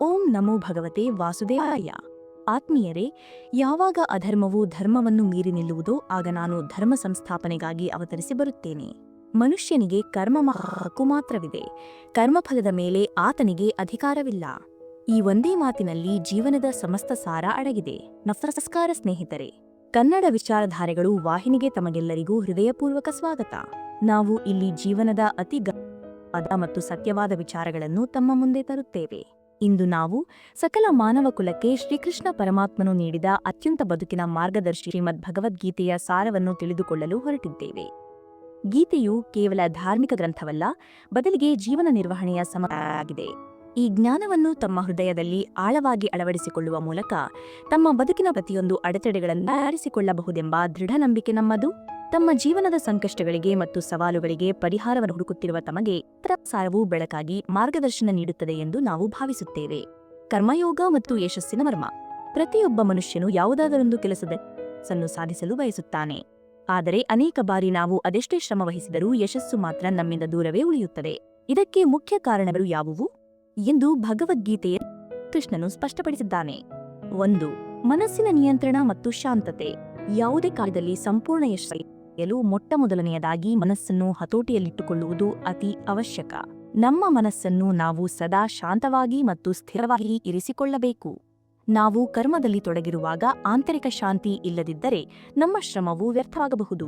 ಓಂ ನಮೋ ಭಗವತೆ ವಾಸುದೇವಾಯ ಆತ್ಮೀಯರೇ ಯಾವಾಗ ಅಧರ್ಮವು ಧರ್ಮವನ್ನು ಮೀರಿ ನಿಲ್ಲುವುದೋ ಆಗ ನಾನು ಧರ್ಮ ಸಂಸ್ಥಾಪನೆಗಾಗಿ ಅವತರಿಸಿ ಬರುತ್ತೇನೆ ಮನುಷ್ಯನಿಗೆ ಕರ್ಮ ಹಕ್ಕು ಮಾತ್ರವಿದೆ ಕರ್ಮಫಲದ ಮೇಲೆ ಆತನಿಗೆ ಅಧಿಕಾರವಿಲ್ಲ ಈ ಒಂದೇ ಮಾತಿನಲ್ಲಿ ಜೀವನದ ಸಮಸ್ತ ಸಾರ ಅಡಗಿದೆ ನಫ್ರಸಸ್ಕಾರ ಸ್ನೇಹಿತರೆ ಕನ್ನಡ ವಿಚಾರಧಾರೆಗಳು ವಾಹಿನಿಗೆ ತಮಗೆಲ್ಲರಿಗೂ ಹೃದಯಪೂರ್ವಕ ಸ್ವಾಗತ ನಾವು ಇಲ್ಲಿ ಜೀವನದ ಅತಿ ಗದ ಮತ್ತು ಸತ್ಯವಾದ ವಿಚಾರಗಳನ್ನು ತಮ್ಮ ಮುಂದೆ ತರುತ್ತೇವೆ ಇಂದು ನಾವು ಸಕಲ ಮಾನವ ಕುಲಕ್ಕೆ ಶ್ರೀಕೃಷ್ಣ ಪರಮಾತ್ಮನು ನೀಡಿದ ಅತ್ಯಂತ ಬದುಕಿನ ಮಾರ್ಗದರ್ಶಿ ಶ್ರೀಮದ್ ಭಗವದ್ಗೀತೆಯ ಸಾರವನ್ನು ತಿಳಿದುಕೊಳ್ಳಲು ಹೊರಟಿದ್ದೇವೆ. ಗೀತೆಯು ಕೇವಲ ಧಾರ್ಮಿಕ ಗ್ರಂಥವಲ್ಲ, ಬದಲಿಗೆ ಜೀವನ ನಿರ್ವಹಣೆಯ ಸಮಯವಾಗಿದೆ ಈ ಜ್ಞಾನವನ್ನು ತಮ್ಮ ಹೃದಯದಲ್ಲಿ ಆಳವಾಗಿ ಅಳವಡಿಸಿಕೊಳ್ಳುವ ಮೂಲಕ ತಮ್ಮ ಬದುಕಿನ ಪ್ರತಿಯೊಂದು ಅಡೆತಡೆಗಳನ್ನು ಆರಿಸಿಕೊಳ್ಳಬಹುದೆಂಬ ದೃಢ ನಂಬಿಕೆ ನಮ್ಮದು. ತಮ್ಮ ಜೀವನದ ಸಂಕಷ್ಟಗಳಿಗೆ ಮತ್ತು ಸವಾಲುಗಳಿಗೆ ಪರಿಹಾರವನ್ನು ಹುಡುಕುತ್ತಿರುವ ತಮಗೆ ಸಾರವು ಬೆಳಕಾಗಿ ಮಾರ್ಗದರ್ಶನ ನೀಡುತ್ತದೆ ಎಂದು ನಾವು ಭಾವಿಸುತ್ತೇವೆ. ಕರ್ಮಯೋಗ ಮತ್ತು ಯಶಸ್ಸಿನ ಮರ್ಮ. ಪ್ರತಿಯೊಬ್ಬ ಮನುಷ್ಯನು ಯಾವುದಾದರೊಂದು ಕೆಲಸದ ಸನ್ನು ಸಾಧಿಸಲು ಬಯಸುತ್ತಾನೆ. ಆದರೆ ಅನೇಕ ಬಾರಿ ನಾವು ಅದೆಷ್ಟೇ ಶ್ರಮ ವಹಿಸಿದರೂ ಯಶಸ್ಸು ಮಾತ್ರ ನಮ್ಮಿಂದ ದೂರವೇ ಉಳಿಯುತ್ತದೆ. ಇದಕ್ಕೆ ಮುಖ್ಯ ಕಾರಣಗಳು ಯಾವುವು? ಎಂದು ಭಗವದ್ಗೀತೆಯ ಕೃಷ್ಣನು ಸ್ಪಷ್ಟಪಡಿಸಿದ್ದಾನೆ. ಒಂದು, ಮನಸ್ಸಿನ ನಿಯಂತ್ರಣ ಮತ್ತು ಶಾಂತತೆ. ಯಾವುದೇ ಕಾಲದಲ್ಲಿ ಸಂಪೂರ್ಣ ಯಶಸ್ಸು ಮೊಟ್ಟ ಮೊದಲನೆಯದಾಗಿ ಮನಸ್ಸನ್ನು ಹತೋಟಿಯಲ್ಲಿಟ್ಟುಕೊಳ್ಳುವುದು ಅತಿ ಅವಶ್ಯಕ. ನಮ್ಮ ಮನಸ್ಸನ್ನು ನಾವು ಸದಾ ಶಾಂತವಾಗಿ ಮತ್ತು ಸ್ಥಿರವಾಗಿ ಇರಿಸಿಕೊಳ್ಳಬೇಕು. ನಾವು ಕರ್ಮದಲ್ಲಿ ತೊಡಗಿರುವಾಗ ಆಂತರಿಕ ಶಾಂತಿ ಇಲ್ಲದಿದ್ದರೆ ನಮ್ಮ ಶ್ರಮವು ವ್ಯರ್ಥವಾಗಬಹುದು.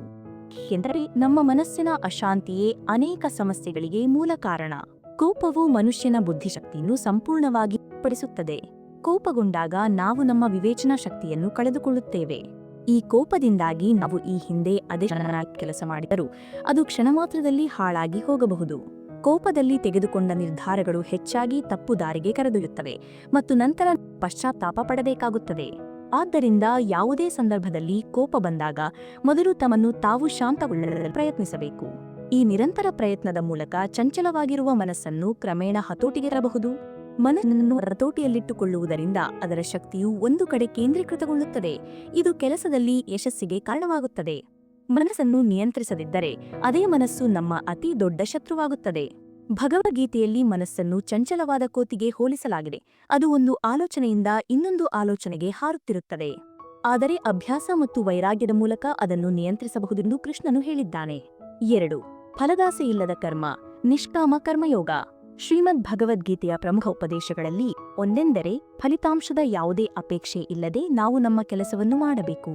ಎಂದರೆ ನಮ್ಮ ಮನಸ್ಸಿನ ಅಶಾಂತಿಯೇ ಅನೇಕ ಸಮಸ್ಯೆಗಳಿಗೆ ಮೂಲ ಕಾರಣ. ಕೋಪವು ಮನುಷ್ಯನ ಬುದ್ಧಿಶಕ್ತಿಯನ್ನು ಸಂಪೂರ್ಣವಾಗಿ ಪಡಿಸುತ್ತದೆ ಕೋಪಗೊಂಡಾಗ ನಾವು ನಮ್ಮ ವಿವೇಚನಾ ಶಕ್ತಿಯನ್ನು ಕಳೆದುಕೊಳ್ಳುತ್ತೇವೆ. ಈ ಕೋಪದಿಂದಾಗಿ ನಾವು ಈ ಹಿಂದೆ ಅದೇ ಕೆಲಸ ಮಾಡಿದರೂ ಅದು ಕ್ಷಣ ಮಾತ್ರದಲ್ಲಿ ಹಾಳಾಗಿ ಹೋಗಬಹುದು. ಕೋಪದಲ್ಲಿ ತೆಗೆದುಕೊಂಡ ನಿರ್ಧಾರಗಳು ಹೆಚ್ಚಾಗಿ ತಪ್ಪು ದಾರಿಗೆ ಕರೆದೊಯ್ಯುತ್ತವೆ ಮತ್ತು ನಂತರ ಪಶ್ಚಾತ್ತಾಪ ಪಡಬೇಕಾಗುತ್ತದೆ. ಆದ್ದರಿಂದ ಯಾವುದೇ ಸಂದರ್ಭದಲ್ಲಿ ಕೋಪ ಬಂದಾಗ ಮೊದಲು ತಮ್ಮನ್ನು ತಾವು ಶಾಂತಗೊಳ್ಳಲು ಪ್ರಯತ್ನಿಸಬೇಕು. ಈ ನಿರಂತರ ಪ್ರಯತ್ನದ ಮೂಲಕ ಚಂಚಲವಾಗಿರುವ ಮನಸ್ಸನ್ನು ಕ್ರಮೇಣ ಹತೋಟಿಗೆರಬಹುದು ಮನಸ್ಸನ್ನು ರತೋಟಿಯಲ್ಲಿಟ್ಟುಕೊಳ್ಳುವುದರಿಂದ ಅದರ ಶಕ್ತಿಯು ಒಂದು ಕಡೆ ಕೇಂದ್ರೀಕೃತಗೊಳ್ಳುತ್ತದೆ. ಇದು ಕೆಲಸದಲ್ಲಿ ಯಶಸ್ಸಿಗೆ ಕಾರಣವಾಗುತ್ತದೆ. ಮನಸ್ಸನ್ನು ನಿಯಂತ್ರಿಸದಿದ್ದರೆ ಅದೇ ಮನಸ್ಸು ನಮ್ಮ ಅತಿ ದೊಡ್ಡ ಶತ್ರುವಾಗುತ್ತದೆ. ಭಗವದ್ಗೀತೆಯಲ್ಲಿ ಮನಸ್ಸನ್ನು ಚಂಚಲವಾದ ಕೋತಿಗೆ ಹೋಲಿಸಲಾಗಿದೆ. ಅದು ಒಂದು ಆಲೋಚನೆಯಿಂದ ಇನ್ನೊಂದು ಆಲೋಚನೆಗೆ ಹಾರುತ್ತಿರುತ್ತದೆ. ಆದರೆ ಅಭ್ಯಾಸ ಮತ್ತು ವೈರಾಗ್ಯದ ಮೂಲಕ ಅದನ್ನು ನಿಯಂತ್ರಿಸಬಹುದೆಂದು ಕೃಷ್ಣನು ಹೇಳಿದ್ದಾನೆ. ಎರಡು, ಫಲದಾಸೆಯಿಲ್ಲದ ಕರ್ಮ, ನಿಷ್ಕಾಮ ಕರ್ಮಯೋಗ. ಶ್ರೀಮದ್ ಭಗವದ್ಗೀತೆಯ ಪ್ರಮುಖ ಉಪದೇಶಗಳಲ್ಲಿ ಒಂದೆಂದರೆ ಫಲಿತಾಂಶದ ಯಾವುದೇ ಅಪೇಕ್ಷೆ ಇಲ್ಲದೆ ನಾವು ನಮ್ಮ ಕೆಲಸವನ್ನು ಮಾಡಬೇಕು.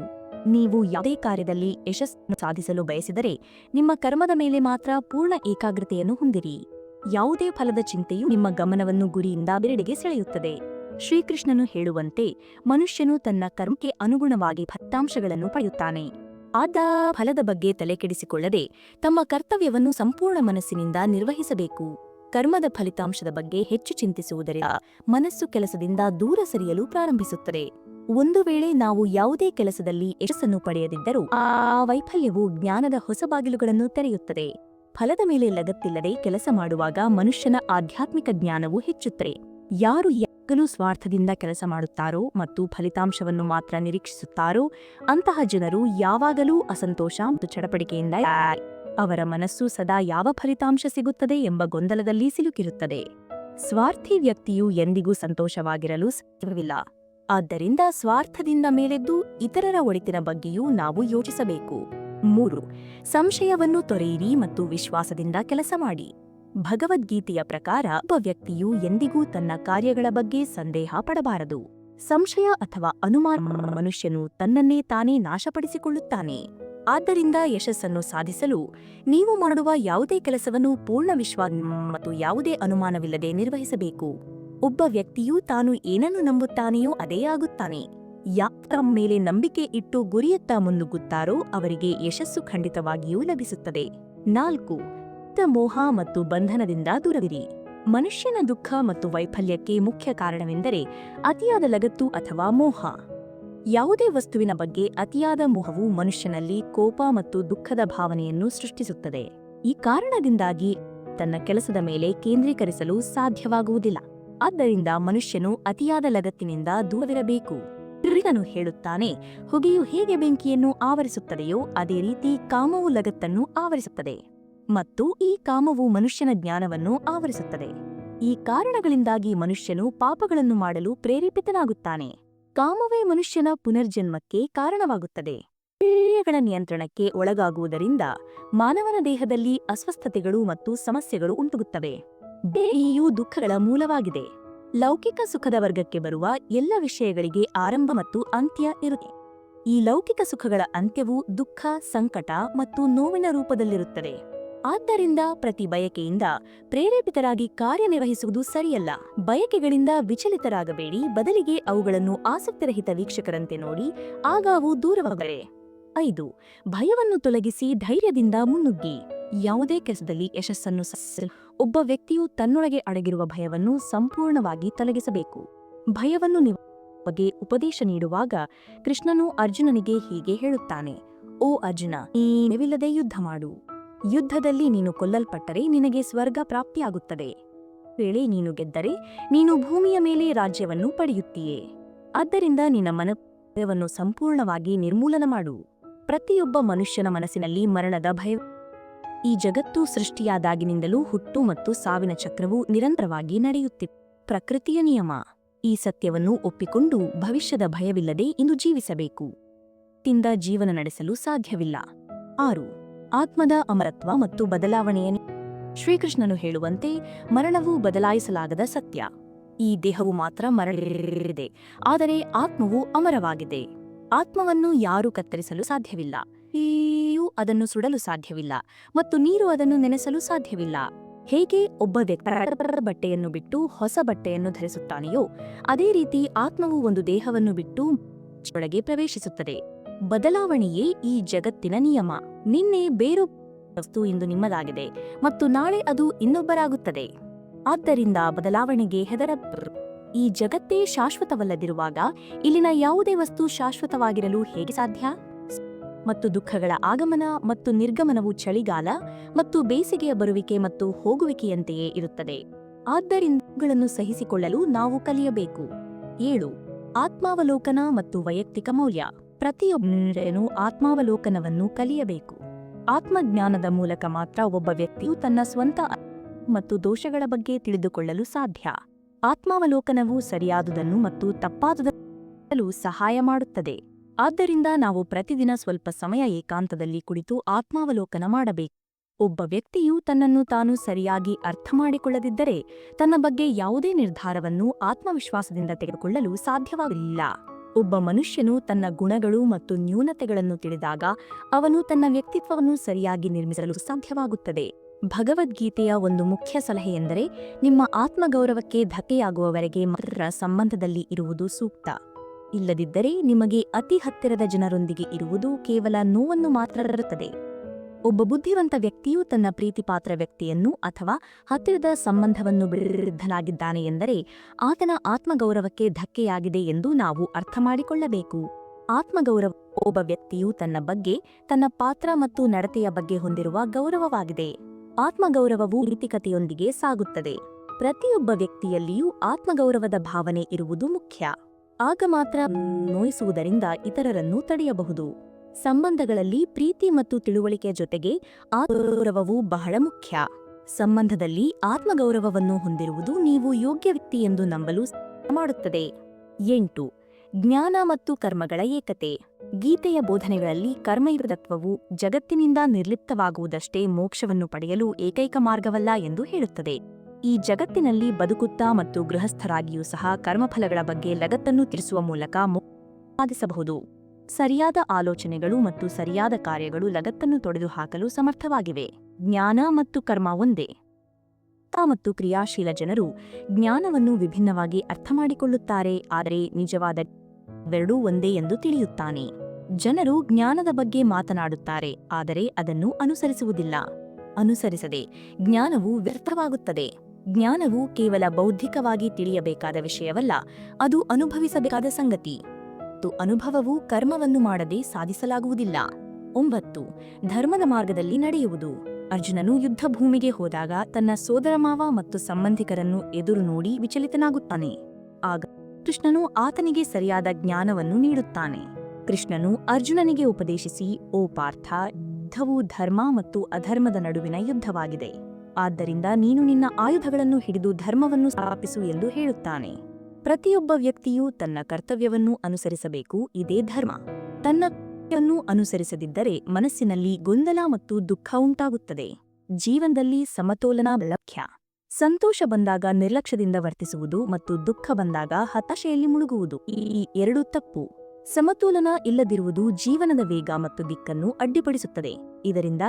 ನೀವು ಯಾವುದೇ ಕಾರ್ಯದಲ್ಲಿ ಯಶಸ್ಸನ್ನು ಸಾಧಿಸಲು ಬಯಸಿದರೆ ನಿಮ್ಮ ಕರ್ಮದ ಮೇಲೆ ಮಾತ್ರ ಪೂರ್ಣ ಏಕಾಗ್ರತೆಯನ್ನು ಹೊಂದಿರಿ. ಯಾವುದೇ ಫಲದ ಚಿಂತೆಯು ನಿಮ್ಮ ಗಮನವನ್ನು ಗುರಿಯಿಂದ ಬೆರಡೆಗೆ ಸೆಳೆಯುತ್ತದೆ. ಶ್ರೀಕೃಷ್ಣನು ಹೇಳುವಂತೆ ಮನುಷ್ಯನು ತನ್ನ ಕರ್ಮಕ್ಕೆ ಅನುಗುಣವಾಗಿ ಫಲಿತಾಂಶಗಳನ್ನು ಪಡೆಯುತ್ತಾನೆ. ಆದ ಫಲದ ಬಗ್ಗೆ ತಲೆಕೆಡಿಸಿಕೊಳ್ಳದೆ ತಮ್ಮ ಕರ್ತವ್ಯವನ್ನು ಸಂಪೂರ್ಣ ಮನಸ್ಸಿನಿಂದ ನಿರ್ವಹಿಸಬೇಕು. ಕರ್ಮದ ಫಲಿತಾಂಶದ ಬಗ್ಗೆ ಹೆಚ್ಚು ಚಿಂತಿಸುವುದರಿಂದ ಮನಸ್ಸು ಕೆಲಸದಿಂದ ದೂರ ಸರಿಯಲು ಪ್ರಾರಂಭಿಸುತ್ತದೆ ಒಂದು ವೇಳೆ ನಾವು ಯಾವುದೇ ಕೆಲಸದಲ್ಲಿ ಯಶಸ್ಸನ್ನು ಪಡೆಯದಿದ್ದರೂ ಆ ವೈಫಲ್ಯವು ಜ್ಞಾನದ ಹೊಸ ಬಾಗಿಲುಗಳನ್ನು ತೆರೆಯುತ್ತದೆ ಫಲದ ಮೇಲೆ ಲಗತ್ತಿಲ್ಲದೆ ಕೆಲಸ ಮಾಡುವಾಗ ಮನುಷ್ಯನ ಆಧ್ಯಾತ್ಮಿಕ ಜ್ಞಾನವು ಹೆಚ್ಚುತ್ತದೆ ಯಾರು ಯಾವಾಗಲೂ ಸ್ವಾರ್ಥದಿಂದ ಕೆಲಸ ಮಾಡುತ್ತಾರೋ ಮತ್ತು ಫಲಿತಾಂಶವನ್ನು ಮಾತ್ರ ನಿರೀಕ್ಷಿಸುತ್ತಾರೋ ಅಂತಹ ಜನರು ಯಾವಾಗಲೂ ಅಸಂತೋಷ ಮತ್ತು ಚಡಪಡಿಕೆಯಿಂದ. ಅವರ ಮನಸ್ಸು ಸದಾ ಯಾವ ಫಲಿತಾಂಶ ಸಿಗುತ್ತದೆ ಎಂಬ ಗೊಂದಲದಲ್ಲಿ ಸಿಲುಕಿರುತ್ತದೆ. ಸ್ವಾರ್ಥಿ ವ್ಯಕ್ತಿಯು ಎಂದಿಗೂ ಸಂತೋಷವಾಗಿರಲು ಸಾಧ್ಯವಿಲ್ಲ. ಆದ್ದರಿಂದ ಸ್ವಾರ್ಥದಿಂದ ಮೇಲೆದ್ದು ಇತರರ ಒಳಿತಿನ ಬಗ್ಗೆಯೂ ನಾವು ಯೋಚಿಸಬೇಕು. ಮೂರು, ಸಂಶಯವನ್ನು ತೊರೆಯಿರಿ ಮತ್ತು ವಿಶ್ವಾಸದಿಂದ ಕೆಲಸ ಮಾಡಿ. ಭಗವದ್ಗೀತೆಯ ಪ್ರಕಾರ ಒಬ್ಬ ವ್ಯಕ್ತಿಯು ಎಂದಿಗೂ ತನ್ನ ಕಾರ್ಯಗಳ ಬಗ್ಗೆ ಸಂದೇಹ ಪಡಬಾರದು. ಸಂಶಯ ಅಥವಾ ಅನುಮಾನ ಮನುಷ್ಯನು ತನ್ನನ್ನೇ ತಾನೇ ನಾಶಪಡಿಸಿಕೊಳ್ಳುತ್ತಾನೆ. ಆದ್ದರಿಂದ ಯಶಸ್ಸನ್ನು ಸಾಧಿಸಲು ನೀವು ಮಾಡುವ ಯಾವುದೇ ಕೆಲಸವನ್ನು ಪೂರ್ಣ ವಿಶ್ವಾಸ ಮತ್ತು ಯಾವುದೇ ಅನುಮಾನವಿಲ್ಲದೆ ನಿರ್ವಹಿಸಬೇಕು. ಒಬ್ಬ ವ್ಯಕ್ತಿಯು ತಾನು ಏನನ್ನು ನಂಬುತ್ತಾನೆಯೋ ಅದೇ ಆಗುತ್ತಾನೆ. ಯಾರ ಮೇಲೆ ನಂಬಿಕೆ ಇಟ್ಟು ಗುರಿಯತ್ತ ಮುನ್ನುಗ್ಗುತ್ತಾರೋ ಅವರಿಗೆ ಯಶಸ್ಸು ಖಂಡಿತವಾಗಿಯೂ ಲಭಿಸುತ್ತದೆ. ನಾಲ್ಕು ಮೋಹ ಮತ್ತು ಬಂಧನದಿಂದ ದೂರವಿರಿ. ಮನುಷ್ಯನ ದುಃಖ ಮತ್ತು ವೈಫಲ್ಯಕ್ಕೆ ಮುಖ್ಯ ಕಾರಣವೆಂದರೆ ಅತಿಯಾದ ಲಗತ್ತು ಅಥವಾ ಮೋಹ. ಯಾವುದೇ ವಸ್ತುವಿನ ಬಗ್ಗೆ ಅತಿಯಾದ ಮೋಹವು ಮನುಷ್ಯನಲ್ಲಿ ಕೋಪ ಮತ್ತು ದುಃಖದ ಭಾವನೆಯನ್ನು ಸೃಷ್ಟಿಸುತ್ತದೆ. ಈ ಕಾರಣದಿಂದಾಗಿ ತನ್ನ ಕೆಲಸದ ಮೇಲೆ ಕೇಂದ್ರೀಕರಿಸಲು ಸಾಧ್ಯವಾಗುವುದಿಲ್ಲ. ಆದ್ದರಿಂದ ಮನುಷ್ಯನು ಅತಿಯಾದ ಲಗತ್ತಿನಿಂದ ದೂರವಿರಬೇಕು. ಕೃಷ್ಣನು ಹೇಳುತ್ತಾನೆ, ಹೊಗೆಯು ಹೇಗೆ ಬೆಂಕಿಯನ್ನು ಆವರಿಸುತ್ತದೆಯೋ ಅದೇ ರೀತಿ ಕಾಮವು ಲಗತ್ತನ್ನು ಆವರಿಸುತ್ತದೆ. ಮತ್ತು ಈ ಕಾಮವು ಮನುಷ್ಯನ ಜ್ಞಾನವನ್ನು ಆವರಿಸುತ್ತದೆ. ಈ ಕಾರಣಗಳಿಂದಾಗಿ ಮನುಷ್ಯನು ಪಾಪಗಳನ್ನು ಮಾಡಲು ಪ್ರೇರೇಪಿತನಾಗುತ್ತಾನೆ. ಕಾಮವೇ ಮನುಷ್ಯನ ಪುನರ್ಜನ್ಮಕ್ಕೆ ಕಾರಣವಾಗುತ್ತದೆ. ಇಂದ್ರಿಯಗಳ ನಿಯಂತ್ರಣಕ್ಕೆ ಒಳಗಾಗುವುದರಿಂದ ಮಾನವನ ದೇಹದಲ್ಲಿ ಅಸ್ವಸ್ಥತೆಗಳು ಮತ್ತು ಸಮಸ್ಯೆಗಳು ಉಂಟುಗುತ್ತವೆ. ದೇಹಿಯು ದುಃಖಗಳ ಮೂಲವಾಗಿದೆ. ಲೌಕಿಕ ಸುಖದ ವರ್ಗಕ್ಕೆ ಬರುವ ಎಲ್ಲ ವಿಷಯಗಳಿಗೆ ಆರಂಭ ಮತ್ತು ಅಂತ್ಯ ಇರುತ್ತೆ. ಈ ಲೌಕಿಕ ಸುಖಗಳ ಅಂತ್ಯವು ದುಃಖ, ಸಂಕಟ ಮತ್ತು ನೋವಿನ ರೂಪದಲ್ಲಿರುತ್ತದೆ. ಆದ್ದರಿಂದ ಪ್ರತಿ ಬಯಕೆಯಿಂದ ಪ್ರೇರೇಪಿತರಾಗಿ ಕಾರ್ಯನಿರ್ವಹಿಸುವುದು ಸರಿಯಲ್ಲ. ಬಯಕೆಗಳಿಂದ ವಿಚಲಿತರಾಗಬೇಡಿ. ಬದಲಿಗೆ ಅವುಗಳನ್ನು ಆಸಕ್ತಿರಹಿತ ವೀಕ್ಷಕರಂತೆ ನೋಡಿ, ಆಗ ಅವು ದೂರವಾಗರೆ ಐದು, ಭಯವನ್ನು ತೊಲಗಿಸಿ ಧೈರ್ಯದಿಂದ ಮುನ್ನುಗ್ಗಿ. ಯಾವುದೇ ಕೆಲಸದಲ್ಲಿ ಯಶಸ್ಸನ್ನು ಒಬ್ಬ ವ್ಯಕ್ತಿಯು ತನ್ನೊಳಗೆ ಅಡಗಿರುವ ಭಯವನ್ನು ಸಂಪೂರ್ಣವಾಗಿ ತೊಲಗಿಸಬೇಕು. ಭಯವನ್ನು ನಿವ ಬಗ್ಗೆ ಉಪದೇಶ ನೀಡುವಾಗ ಕೃಷ್ಣನು ಅರ್ಜುನನಿಗೆ ಹೀಗೆ ಹೇಳುತ್ತಾನೆ, ಓ ಅರ್ಜುನ ನೀವಿಲ್ಲದೆ ಯುದ್ಧ ಮಾಡು. ಯುದ್ಧದಲ್ಲಿ ನೀನು ಕೊಲ್ಲಲ್ಪಟ್ಟರೆ ನಿನಗೆ ಸ್ವರ್ಗ ಪ್ರಾಪ್ತಿಯಾಗುತ್ತದೆ. ವೇಳೆ ನೀನು ಗೆದ್ದರೆ ನೀನು ಭೂಮಿಯ ಮೇಲೆ ರಾಜ್ಯವನ್ನು ಪಡೆಯುತ್ತೀಯೇ. ಆದ್ದರಿಂದ ನಿನ್ನ ಮನವನ್ನು ಸಂಪೂರ್ಣವಾಗಿ ನಿರ್ಮೂಲನ ಮಾಡು. ಪ್ರತಿಯೊಬ್ಬ ಮನುಷ್ಯನ ಮನಸ್ಸಿನಲ್ಲಿ ಮರಣದ ಭಯ ಈ ಜಗತ್ತು ಸೃಷ್ಟಿಯಾದಾಗಿನಿಂದಲೂ ಹುಟ್ಟು ಮತ್ತು ಸಾವಿನ ಚಕ್ರವು ನಿರಂತರವಾಗಿ ನಡೆಯುತ್ತಿತ್ತು ಪ್ರಕೃತಿಯ ನಿಯಮ. ಈ ಸತ್ಯವನ್ನು ಒಪ್ಪಿಕೊಂಡು ಭವಿಷ್ಯದ ಭಯವಿಲ್ಲದೆ ಇಂದು ಜೀವಿಸಬೇಕು. ತಿಂದ ಜೀವನ ನಡೆಸಲು ಸಾಧ್ಯವಿಲ್ಲ. ಆರು. ಆತ್ಮದ ಅಮರತ್ವ ಮತ್ತು ಬದಲಾವಣೆಯನ್ನು ಶ್ರೀಕೃಷ್ಣನು ಹೇಳುವಂತೆ ಮರಣವು ಬದಲಾಯಿಸಲಾಗದ ಸತ್ಯ. ಈ ದೇಹವು ಮಾತ್ರ ಮರಳಿದೆ ಆದರೆ ಆತ್ಮವು ಅಮರವಾಗಿದೆ. ಆತ್ಮವನ್ನು ಯಾರೂ ಕತ್ತರಿಸಲು ಸಾಧ್ಯವಿಲ್ಲ. ಈಯೂ ಅದನ್ನು ಸುಡಲು ಸಾಧ್ಯವಿಲ್ಲ ಮತ್ತು ನೀರು ಅದನ್ನು ನೆನೆಸಲು ಸಾಧ್ಯವಿಲ್ಲ. ಹೇಗೆ ಒಬ್ಬ ವ್ಯಕ್ತಿ ಬಟ್ಟೆಯನ್ನು ಬಿಟ್ಟು ಹೊಸ ಬಟ್ಟೆಯನ್ನು ಧರಿಸುತ್ತಾನೆಯೋ, ಅದೇ ರೀತಿ ಆತ್ಮವು ಒಂದು ದೇಹವನ್ನು ಬಿಟ್ಟು ಒಳಗೆ ಪ್ರವೇಶಿಸುತ್ತದೆ. ಬದಲಾವಣೆಯೇ ಈ ಜಗತ್ತಿನ ನಿಯಮ. ನಿನ್ನೆ ಬೇರು ವಸ್ತು ಇಂದು ನಿಮ್ಮದಾಗಿದೆ ಮತ್ತು ನಾಳೆ ಅದು ಇನ್ನೊಬ್ಬರಾಗುತ್ತದೆ. ಆದ್ದರಿಂದ ಬದಲಾವಣೆಗೆ ಹೆದರ ಈ ಜಗತ್ತೇ ಶಾಶ್ವತವಲ್ಲದಿರುವಾಗ ಇಲ್ಲಿನ ಯಾವುದೇ ವಸ್ತು ಶಾಶ್ವತವಾಗಿರಲು ಹೇಗೆ ಸಾಧ್ಯ? ಮತ್ತು ದುಃಖಗಳ ಆಗಮನ ಮತ್ತು ನಿರ್ಗಮನವು ಚಳಿಗಾಲ ಮತ್ತು ಬೇಸಿಗೆಯ ಬರುವಿಕೆ ಮತ್ತು ಹೋಗುವಿಕೆಯಂತೆಯೇ ಇರುತ್ತದೆ. ಆದ್ದರಿಂದ ಇವುಗಳನ್ನು ಸಹಿಸಿಕೊಳ್ಳಲು ನಾವು ಕಲಿಯಬೇಕು. ಏಳು. ಆತ್ಮಾವಲೋಕನ ಮತ್ತು ವೈಯಕ್ತಿಕ ಮೌಲ್ಯ. ಪ್ರತಿಯೊಬ್ಬನು ಆತ್ಮಾವಲೋಕನವನ್ನು ಕಲಿಯಬೇಕು. ಆತ್ಮಜ್ಞಾನದ ಮೂಲಕ ಮಾತ್ರ ಒಬ್ಬ ವ್ಯಕ್ತಿಯು ತನ್ನ ಸ್ವಂತ ಮತ್ತು ದೋಷಗಳ ಬಗ್ಗೆ ತಿಳಿದುಕೊಳ್ಳಲು ಸಾಧ್ಯ. ಆತ್ಮಾವಲೋಕನವು ಸರಿಯಾದುದನ್ನು ಮತ್ತು ತಪ್ಪಾದುದನ್ನು ಸಹಾಯ ಮಾಡುತ್ತದೆ. ಆದ್ದರಿಂದ ನಾವು ಪ್ರತಿದಿನ ಸ್ವಲ್ಪ ಸಮಯ ಏಕಾಂತದಲ್ಲಿ ಕುಳಿತು ಆತ್ಮಾವಲೋಕನ ಮಾಡಬೇಕು. ಒಬ್ಬ ವ್ಯಕ್ತಿಯು ತನ್ನನ್ನು ತಾನು ಸರಿಯಾಗಿ ಅರ್ಥ ಮಾಡಿಕೊಳ್ಳದಿದ್ದರೆ, ತನ್ನ ಬಗ್ಗೆ ಯಾವುದೇ ನಿರ್ಧಾರವನ್ನು ಆತ್ಮವಿಶ್ವಾಸದಿಂದ ತೆಗೆದುಕೊಳ್ಳಲು ಸಾಧ್ಯವಾಗಲಿಲ್ಲ. ಒಬ್ಬ ಮನುಷ್ಯನು ತನ್ನ ಗುಣಗಳು ಮತ್ತು ನ್ಯೂನತೆಗಳನ್ನು ತಿಳಿದಾಗ ಅವನು ತನ್ನ ವ್ಯಕ್ತಿತ್ವವನ್ನು ಸರಿಯಾಗಿ ನಿರ್ಮಿಸಲು ಸಾಧ್ಯವಾಗುತ್ತದೆ. ಭಗವದ್ಗೀತೆಯ ಒಂದು ಮುಖ್ಯ ಸಲಹೆಯೆಂದರೆ ನಿಮ್ಮ ಆತ್ಮಗೌರವಕ್ಕೆ ಧಕ್ಕೆಯಾಗುವವರೆಗೆ ಮಾತ್ರ ಸಂಬಂಧದಲ್ಲಿ ಇರುವುದು ಸೂಕ್ತ. ಇಲ್ಲದಿದ್ದರೆ ನಿಮಗೆ ಅತಿ ಹತ್ತಿರದ ಜನರೊಂದಿಗೆ ಇರುವುದು ಕೇವಲ ನೋವನ್ನು ಮಾತ್ರ ತರುತ್ತದೆ. ಒಬ್ಬ ಬುದ್ಧಿವಂತ ವ್ಯಕ್ತಿಯು ತನ್ನ ಪ್ರೀತಿಪಾತ್ರ ವ್ಯಕ್ತಿಯನ್ನು ಅಥವಾ ಹತ್ತಿರದ ಸಂಬಂಧವನ್ನು ಬಿರುದ್ಧನಾಗಿದ್ದಾನೆ ಎಂದರೆ ಆತನ ಆತ್ಮಗೌರವಕ್ಕೆ ಧಕ್ಕೆಯಾಗಿದೆ ಎಂದು ನಾವು ಅರ್ಥ ಮಾಡಿಕೊಳ್ಳಬೇಕು. ಆತ್ಮಗೌರವ ಒಬ್ಬ ವ್ಯಕ್ತಿಯು ತನ್ನ ಬಗ್ಗೆ, ತನ್ನ ಪಾತ್ರ ಮತ್ತು ನಡತೆಯ ಬಗ್ಗೆ ಹೊಂದಿರುವ ಗೌರವವಾಗಿದೆ. ಆತ್ಮಗೌರವವು ನೀತಿಕತೆಯೊಂದಿಗೆ ಸಾಗುತ್ತದೆ. ಪ್ರತಿಯೊಬ್ಬ ವ್ಯಕ್ತಿಯಲ್ಲಿಯೂ ಆತ್ಮಗೌರವದ ಭಾವನೆ ಇರುವುದು ಮುಖ್ಯ. ಆಗ ಮಾತ್ರ ನೋಯಿಸುವುದರಿಂದ ಇತರರನ್ನು ತಡೆಯಬಹುದು. ಸಂಬಂಧಗಳಲ್ಲಿ ಪ್ರೀತಿ ಮತ್ತು ತಿಳುವಳಿಕೆ ಜೊತೆಗೆ ಆತ್ಮಗೌರವವು ಬಹಳ ಮುಖ್ಯ. ಸಂಬಂಧದಲ್ಲಿ ಆತ್ಮಗೌರವವನ್ನು ಹೊಂದಿರುವುದು ನೀವು ಯೋಗ್ಯ ವ್ಯಕ್ತಿ ಎಂದು ನಂಬಲು ಮಾಡುತ್ತದೆ. ಎಂಟು, ಜ್ಞಾನ ಮತ್ತು ಕರ್ಮಗಳ ಏಕತೆ. ಗೀತೆಯ ಬೋಧನೆಗಳಲ್ಲಿ ಕರ್ಮಯುಕ್ತತ್ವವು ಜಗತ್ತಿನಿಂದ ನಿರ್ಲಿಪ್ತವಾಗುವುದಷ್ಟೇ ಮೋಕ್ಷವನ್ನು ಪಡೆಯಲು ಏಕೈಕ ಮಾರ್ಗವಲ್ಲ ಎಂದು ಹೇಳುತ್ತದೆ. ಈ ಜಗತ್ತಿನಲ್ಲಿ ಬದುಕುತ್ತಾ ಮತ್ತು ಗೃಹಸ್ಥರಾಗಿಯೂ ಸಹ ಕರ್ಮಫಲಗಳ ಬಗ್ಗೆ ಲಗತ್ತನ್ನು ತಿಳಿಸುವ ಮೂಲಕ ಸಾಧಿಸಬಹುದು. ಸರಿಯಾದ ಆಲೋಚನೆಗಳು ಮತ್ತು ಸರಿಯಾದ ಕಾರ್ಯಗಳು ಲಗತ್ತನ್ನು ತೊಡೆದುಹಾಕಲು ಸಮರ್ಥವಾಗಿವೆ. ಜ್ಞಾನ ಮತ್ತು ಕರ್ಮ ಒಂದೇ. ಮತ್ತು ಕ್ರಿಯಾಶೀಲ ಜನರು ಜ್ಞಾನವನ್ನು ವಿಭಿನ್ನವಾಗಿ ಅರ್ಥಮಾಡಿಕೊಳ್ಳುತ್ತಾರೆ, ಆದರೆ ನಿಜವಾದ ಎರಡೂ ಒಂದೇ ಎಂದು ತಿಳಿಯುತ್ತಾನೆ. ಜನರು ಜ್ಞಾನದ ಬಗ್ಗೆ ಮಾತನಾಡುತ್ತಾರೆ, ಆದರೆ ಅದನ್ನು ಅನುಸರಿಸುವುದಿಲ್ಲ. ಅನುಸರಿಸದೆ ಜ್ಞಾನವು ವ್ಯರ್ಥವಾಗುತ್ತದೆ. ಜ್ಞಾನವು ಕೇವಲ ಬೌದ್ಧಿಕವಾಗಿ ತಿಳಿಯಬೇಕಾದ ವಿಷಯವಲ್ಲ, ಅದು ಅನುಭವಿಸಬೇಕಾದ ಸಂಗತಿ. ಮತ್ತು ಅನುಭವವು ಕರ್ಮವನ್ನು ಮಾಡದೆ ಸಾಧಿಸಲಾಗುವುದಿಲ್ಲ. ಒಂಬತ್ತು, ಧರ್ಮದ ಮಾರ್ಗದಲ್ಲಿ ನಡೆಯುವುದು. ಅರ್ಜುನನು ಯುದ್ಧ ಭೂಮಿಗೆ ಹೋದಾಗ ತನ್ನ ಸೋದರಮಾವ ಮತ್ತು ಸಂಬಂಧಿಕರನ್ನು ಎದುರು ನೋಡಿ ವಿಚಲಿತನಾಗುತ್ತಾನೆ. ಆಗ ಕೃಷ್ಣನು ಆತನಿಗೆ ಸರಿಯಾದ ಜ್ಞಾನವನ್ನು ನೀಡುತ್ತಾನೆ. ಕೃಷ್ಣನು ಅರ್ಜುನನಿಗೆ ಉಪದೇಶಿಸಿ, ಓ ಪಾರ್ಥ, ಯುದ್ಧವು ಧರ್ಮ ಮತ್ತು ಅಧರ್ಮದ ನಡುವಿನ ಯುದ್ಧವಾಗಿದೆ. ಆದ್ದರಿಂದ ನೀನು ನಿನ್ನ ಆಯುಧಗಳನ್ನು ಹಿಡಿದು ಧರ್ಮವನ್ನು ಸ್ಥಾಪಿಸು ಎಂದು ಹೇಳುತ್ತಾನೆ. ಪ್ರತಿಯೊಬ್ಬ ವ್ಯಕ್ತಿಯೂ ತನ್ನ ಕರ್ತವ್ಯವನ್ನು ಅನುಸರಿಸಬೇಕು, ಇದೇ ಧರ್ಮ. ತನ್ನ ಕರ್ತವ್ಯವನ್ನು ಅನುಸರಿಸದಿದ್ದರೆ ಮನಸ್ಸಿನಲ್ಲಿ ಗೊಂದಲ ಮತ್ತು ದುಃಖ ಉಂಟಾಗುತ್ತದೆ. ಜೀವನದಲ್ಲಿ ಸಮತೋಲನ ಲಭ್ಯ. ಸಂತೋಷ ಬಂದಾಗ ನಿರ್ಲಕ್ಷ್ಯದಿಂದ ವರ್ತಿಸುವುದು ಮತ್ತು ದುಃಖ ಬಂದಾಗ ಹತಾಶೆಯಲ್ಲಿ ಮುಳುಗುವುದು. ಈ ಎರಡು ತಪ್ಪು. ಸಮತೋಲನ ಇಲ್ಲದಿರುವುದು ಜೀವನದ ವೇಗ ಮತ್ತು ದಿಕ್ಕನ್ನು ಅಡ್ಡಿಪಡಿಸುತ್ತದೆ. ಇದರಿಂದ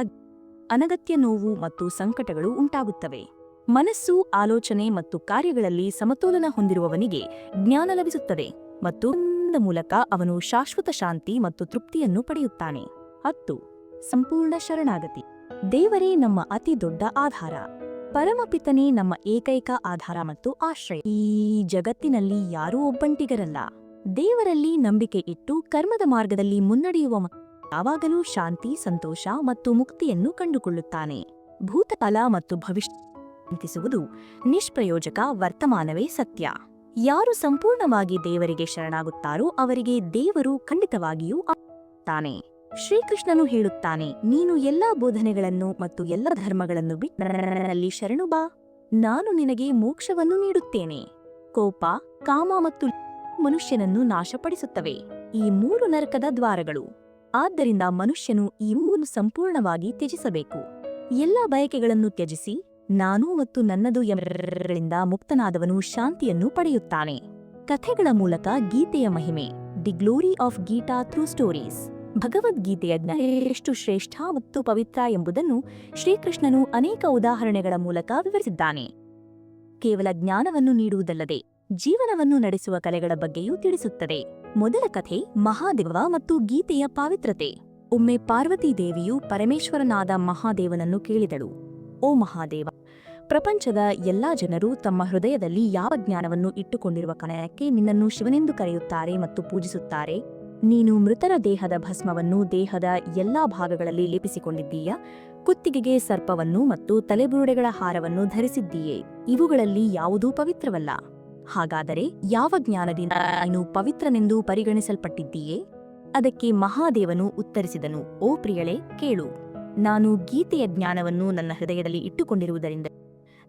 ಅನಗತ್ಯ ನೋವು ಮತ್ತು ಸಂಕಟಗಳು ಉಂಟಾಗುತ್ತವೆ. ಮನಸ್ಸು, ಆಲೋಚನೆ ಮತ್ತು ಕಾರ್ಯಗಳಲ್ಲಿ ಸಮತೋಲನ ಹೊಂದಿರುವವನಿಗೆ ಜ್ಞಾನ ಲಭಿಸುತ್ತದೆ ಮತ್ತು ಮೂಲಕ ಅವನು ಶಾಶ್ವತ ಶಾಂತಿ ಮತ್ತು ತೃಪ್ತಿಯನ್ನು ಪಡೆಯುತ್ತಾನೆ. ಹತ್ತು, ಸಂಪೂರ್ಣ ಶರಣಾಗತಿ. ದೇವರೇ ನಮ್ಮ ಅತಿ ದೊಡ್ಡ ಆಧಾರ. ಪರಮಪಿತನೇ ನಮ್ಮ ಏಕೈಕ ಆಧಾರ ಮತ್ತು ಆಶ್ರಯ. ಈ ಜಗತ್ತಿನಲ್ಲಿ ಯಾರೂ ಒಬ್ಬಂಟಿಗರಲ್ಲ. ದೇವರಲ್ಲಿ ನಂಬಿಕೆ ಇಟ್ಟು ಕರ್ಮದ ಮಾರ್ಗದಲ್ಲಿ ಮುನ್ನಡೆಯುವ ಯಾವಾಗಲೂ ಶಾಂತಿ, ಸಂತೋಷ ಮತ್ತು ಮುಕ್ತಿಯನ್ನು ಕಂಡುಕೊಳ್ಳುತ್ತಾನೆ. ಭೂತಕಾಲ ಮತ್ತು ಭವಿಷ್ಯ ಚಿಂತಿಸುವುದು ನಿಷ್ಪ್ರಯೋಜಕ ವರ್ತಮಾನವೇ ಸತ್ಯ. ಯಾರು ಸಂಪೂರ್ಣವಾಗಿ ದೇವರಿಗೆ ಶರಣಾಗುತ್ತಾರೋ ಅವರಿಗೆ ದೇವರು ಖಂಡಿತವಾಗಿಯೂ ತಾನೆ ಶ್ರೀಕೃಷ್ಣನು ಹೇಳುತ್ತಾನೆ, ನೀನು ಎಲ್ಲಾ ಬೋಧನೆಗಳನ್ನು ಮತ್ತು ಎಲ್ಲ ಧರ್ಮಗಳನ್ನು ಬಿಟ್ಟು ಶರಣು ಬಾ. ನಾನು ನಿನಗೆ ಮೋಕ್ಷವನ್ನು ನೀಡುತ್ತೇನೆ. ಕೋಪ, ಕಾಮ ಮತ್ತು ಮನುಷ್ಯನನ್ನು ನಾಶಪಡಿಸುತ್ತವೆ. ಈ ಮೂರು ನರಕದ ದ್ವಾರಗಳು. ಆದ್ದರಿಂದ ಮನುಷ್ಯನು ಈ ಮೂರು ಸಂಪೂರ್ಣವಾಗಿ ತ್ಯಜಿಸಬೇಕು. ಎಲ್ಲ ಬಯಕೆಗಳನ್ನು ತ್ಯಜಿಸಿ ನಾನು ಮತ್ತು ನನ್ನದು ಎಂಬರಿಂದ ಮುಕ್ತನಾದವನು ಶಾಂತಿಯನ್ನು ಪಡೆಯುತ್ತಾನೆ. ಕಥೆಗಳ ಮೂಲಕ ಗೀತೆಯ ಮಹಿಮೆ, the glory of Gita through stories. ಭಗವದ್ಗೀತೆಯ ಜ್ಞಾನ ಎಷ್ಟು ಶ್ರೇಷ್ಠ ಮತ್ತು ಪವಿತ್ರ ಎಂಬುದನ್ನು ಶ್ರೀಕೃಷ್ಣನು ಅನೇಕ ಉದಾಹರಣೆಗಳ ಮೂಲಕ ವಿವರಿಸಿದ್ದಾನೆ. ಕೇವಲ ಜ್ಞಾನವನ್ನು ನೀಡುವುದಲ್ಲದೆ ಜೀವನವನ್ನು ನಡೆಸುವ ಕಲೆಗಳ ಬಗ್ಗೆಯೂ ತಿಳಿಸುತ್ತದೆ. ಮೊದಲ ಕಥೆ ಮಹಾದೇವ ಮತ್ತು ಗೀತೆಯ ಪಾವಿತ್ರತೆ ಒಮ್ಮೆ ಪಾರ್ವತೀ ದೇವಿಯು ಪರಮೇಶ್ವರನಾದ ಮಹಾದೇವನನ್ನು ಕೇಳಿದಳು. ಓ ಮಹಾದೇವ! ಪ್ರಪಂಚದ ಎಲ್ಲಾ ಜನರು ತಮ್ಮ ಹೃದಯದಲ್ಲಿ ಯಾವ ಜ್ಞಾನವನ್ನು ಇಟ್ಟುಕೊಂಡಿರುವ ಕಾರಣಕ್ಕೆ ನಿನ್ನನ್ನು ಶಿವನೆಂದು ಕರೆಯುತ್ತಾರೆ ಮತ್ತು ಪೂಜಿಸುತ್ತಾರೆ? ನೀನು ಮೃತರ ದೇಹದ ಭಸ್ಮವನ್ನು ದೇಹದ ಎಲ್ಲಾ ಭಾಗಗಳಲ್ಲಿ ಲೇಪಿಸಿಕೊಂಡಿದ್ದೀಯ? ಕುತ್ತಿಗೆಗೆ ಸರ್ಪವನ್ನು ಮತ್ತು ತಲೆಬುರುಡೆಗಳ ಹಾರವನ್ನು ಧರಿಸಿದ್ದೀಯೇ? ಇವುಗಳಲ್ಲಿ ಯಾವುದೂ ಪವಿತ್ರವಲ್ಲ. ಹಾಗಾದರೆ ಯಾವ ಜ್ಞಾನದಿಂದ ನೀನು ಪವಿತ್ರನೆಂದು ಪರಿಗಣಿಸಲ್ಪಟ್ಟಿದ್ದೀಯೇ? ಅದಕ್ಕೆ ಮಹಾದೇವನು ಉತ್ತರಿಸಿದನು, ಓ ಪ್ರಿಯಳೆ, ಕೇಳು. ನಾನು ಗೀತೆಯ ಜ್ಞಾನವನ್ನು ನನ್ನ ಹೃದಯದಲ್ಲಿ ಇಟ್ಟುಕೊಂಡಿರುವುದರಿಂದ